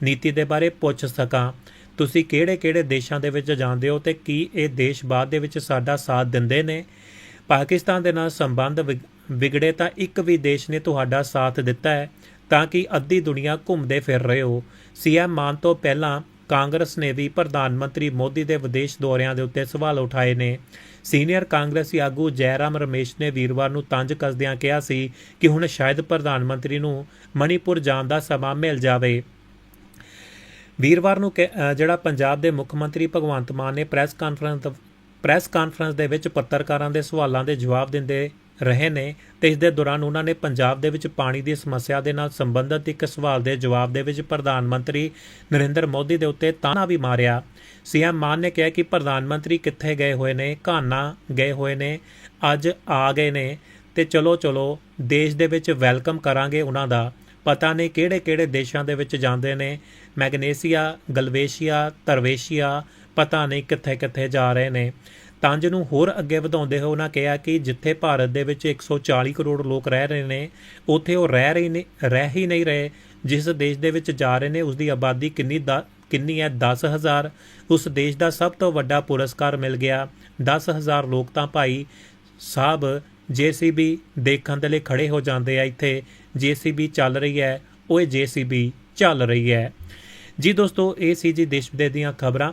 A: ਨੀਤੀ ਦੇ ਬਾਰੇ ਪੁੱਛ ਸਕਾਂ। ਤੁਸੀਂ ਕਿਹੜੇ-ਕਿਹੜੇ ਦੇਸ਼ਾਂ ਦੇ ਵਿੱਚ ਜਾਂਦੇ ਹੋ ਤੇ ਕੀ ਇਹ ਦੇਸ਼ ਬਾਅਦ ਦੇ ਵਿੱਚ ਸਾਡਾ ਸਾਥ ਦਿੰਦੇ ਨੇ? ਪਾਕਿਸਤਾਨ ਦੇ ਨਾਲ ਸੰਬੰਧ ਵਿਗ- ਵਿਗੜੇ ਤਾਂ ਇੱਕ ਵੀ ਦੇਸ਼ ਨੇ ਤੁਹਾਡਾ ਸਾਥ ਦਿੱਤਾ ਹੈ, ਤਾਂ ਕਿ ਅੱਧੀ ਦੁਨੀਆ ਘੁੰਮਦੇ ਫਿਰ ਰਹੇ ਹੋ। ਸੀਐਮ ਮਾਨ ਤੋਂ ਪਹਿਲਾਂ ਕਾਂਗਰਸ ਨੇ ਵੀ ਪ੍ਰਧਾਨ ਮੰਤਰੀ ਮੋਦੀ ਦੇ ਵਿਦੇਸ਼ ਦੌਰਿਆਂ ਦੇ ਉੱਤੇ ਸਵਾਲ ਉਠਾਏ ਨੇ। ਸੀਨੀਅਰ ਕਾਂਗਰਸੀ ਆਗੂ ਜੈਰਾਮ ਰਮੇਸ਼ ਨੇ ਵੀਰਵਾਰ ਨੂੰ ਤੰਜ ਕੱਸਦਿਆਂ ਕਿਹਾ ਸੀ ਕਿ ਹੁਣ ਸ਼ਾਇਦ ਪ੍ਰਧਾਨ ਮੰਤਰੀ ਨੂੰ ਮਣੀਪੁਰ ਜਾਣ ਦਾ ਸਮਾਂ ਮਿਲ ਜਾਵੇ। ਵੀਰਵਾਰ ਨੂੰ ਕਿ- ਜਿਹੜਾ ਪੰਜਾਬ ਦੇ ਮੁੱਖ ਮੰਤਰੀ ਭਗਵੰਤ ਮਾਨ ਨੇ ਪ੍ਰੈਸ ਕਾਨਫਰੰਸ ਪ੍ਰੈਸ ਕਾਨਫਰੰਸ ਦੇ ਵਿੱਚ ਪੱਤਰਕਾਰਾਂ ਦੇ ਸਵਾਲਾਂ ਦੇ ਜਵਾਬ ਦਿੰਦੇ ਰਹੇ ਨੇ ਤੇ ਇਸ ਦੇ ਦੌਰਾਨ ਉਹਨਾਂ ਨੇ ਪੰਜਾਬ ਦੇ ਵਿੱਚ ਪਾਣੀ ਦੀ ਸਮੱਸਿਆ ਦੇ ਨਾਲ ਸੰਬੰਧਿਤ ਇੱਕ ਸਵਾਲ ਦੇ ਜਵਾਬ ਦੇ ਵਿੱਚ ਪ੍ਰਧਾਨ ਮੰਤਰੀ ਨਰਿੰਦਰ ਮੋਦੀ ਦੇ ਉੱਤੇ ਤਾਨਾ ਵੀ ਮਾਰਿਆ। ਸੀਐਮ ਮਾਨ ਨੇ ਕਿਹਾ ਕਿ ਪ੍ਰਧਾਨ ਮੰਤਰੀ ਕਿੱਥੇ ਗਏ ਹੋਏ ਨੇ, ਘਾਨਾ ਗਏ ਹੋਏ ਨੇ, ਅੱਜ ਆ ਗਏ ਨੇ ਤੇ ਚਲੋ ਚਲੋ ਦੇਸ਼ ਦੇ ਵਿੱਚ ਵੈਲਕਮ ਕਰਾਂਗੇ ਉਹਨਾਂ ਦਾ। ਪਤਾ ਨਹੀਂ ਕਿਹੜੇ ਕਿਹੜੇ ਦੇਸ਼ਾਂ ਦੇ ਵਿੱਚ ਜਾਂਦੇ ਨੇ, ਮੈਗਨੇਸੀਆ, ਗਲਵੇਸ਼ੀਆ ਤਰਵੇਸ਼ੀਆ ਪਤਾ ਨਹੀਂ ਕਿੱਥੇ ਕਿੱਥੇ ਜਾ ਰਹੇ ਨੇ। ਤੰਜ ਨੂੰ ਹੋਰ ਅੱਗੇ ਵਧਾਉਂਦੇ ਹੋਏ ਉਹਨਾਂ ਕਿਹਾ ਕਿ ਜਿੱਥੇ ਭਾਰਤ ਦੇ ਵਿੱਚ 140 ਕਰੋੜ ਲੋਕ ਰਹਿ ਰਹੇ ਨੇ, ਉੱਥੇ ਉਹ ਰਹਿ ਰਹੇ ਨੇ, ਰਹਿ ਹੀ ਨਹੀਂ ਰਹੇ। ਜਿਸ ਦੇਸ਼ ਦੇ ਵਿੱਚ ਜਾ ਰਹੇ ਨੇ ਉਸ ਦੀ ਆਬਾਦੀ ਕਿੰਨੀ ਦਾ, ਕਿੰਨੀ ਹੈ? 10000 ਉਸ ਦੇਸ਼ ਦਾ ਸਭ ਤੋਂ ਵੱਡਾ ਪੁਰਸਕਾਰ ਮਿਲ ਗਿਆ। 10000 ਲੋਕ ਤਾਂ ਭਾਈ ਸਾਹਿਬ ਜੀਸੀਬੀ ਦੇਖਣ ਦੇ ਲਈ ਖੜੇ ਹੋ ਜਾਂਦੇ ਆ ਇੱਥੇ। ਜੀਸੀਬੀ ਚੱਲ ਰਹੀ ਹੈ। ਉਹ ਜੀਸੀਬੀ ਚੱਲ ਰਹੀ ਹੈ। ਜੀ ਦੋਸਤੋ, ਇਹ ਸੀ ਜੀ ਦੇਸ਼ ਵਿਦੇਸ਼ ਦੀਆਂ ਖਬਰਾਂ।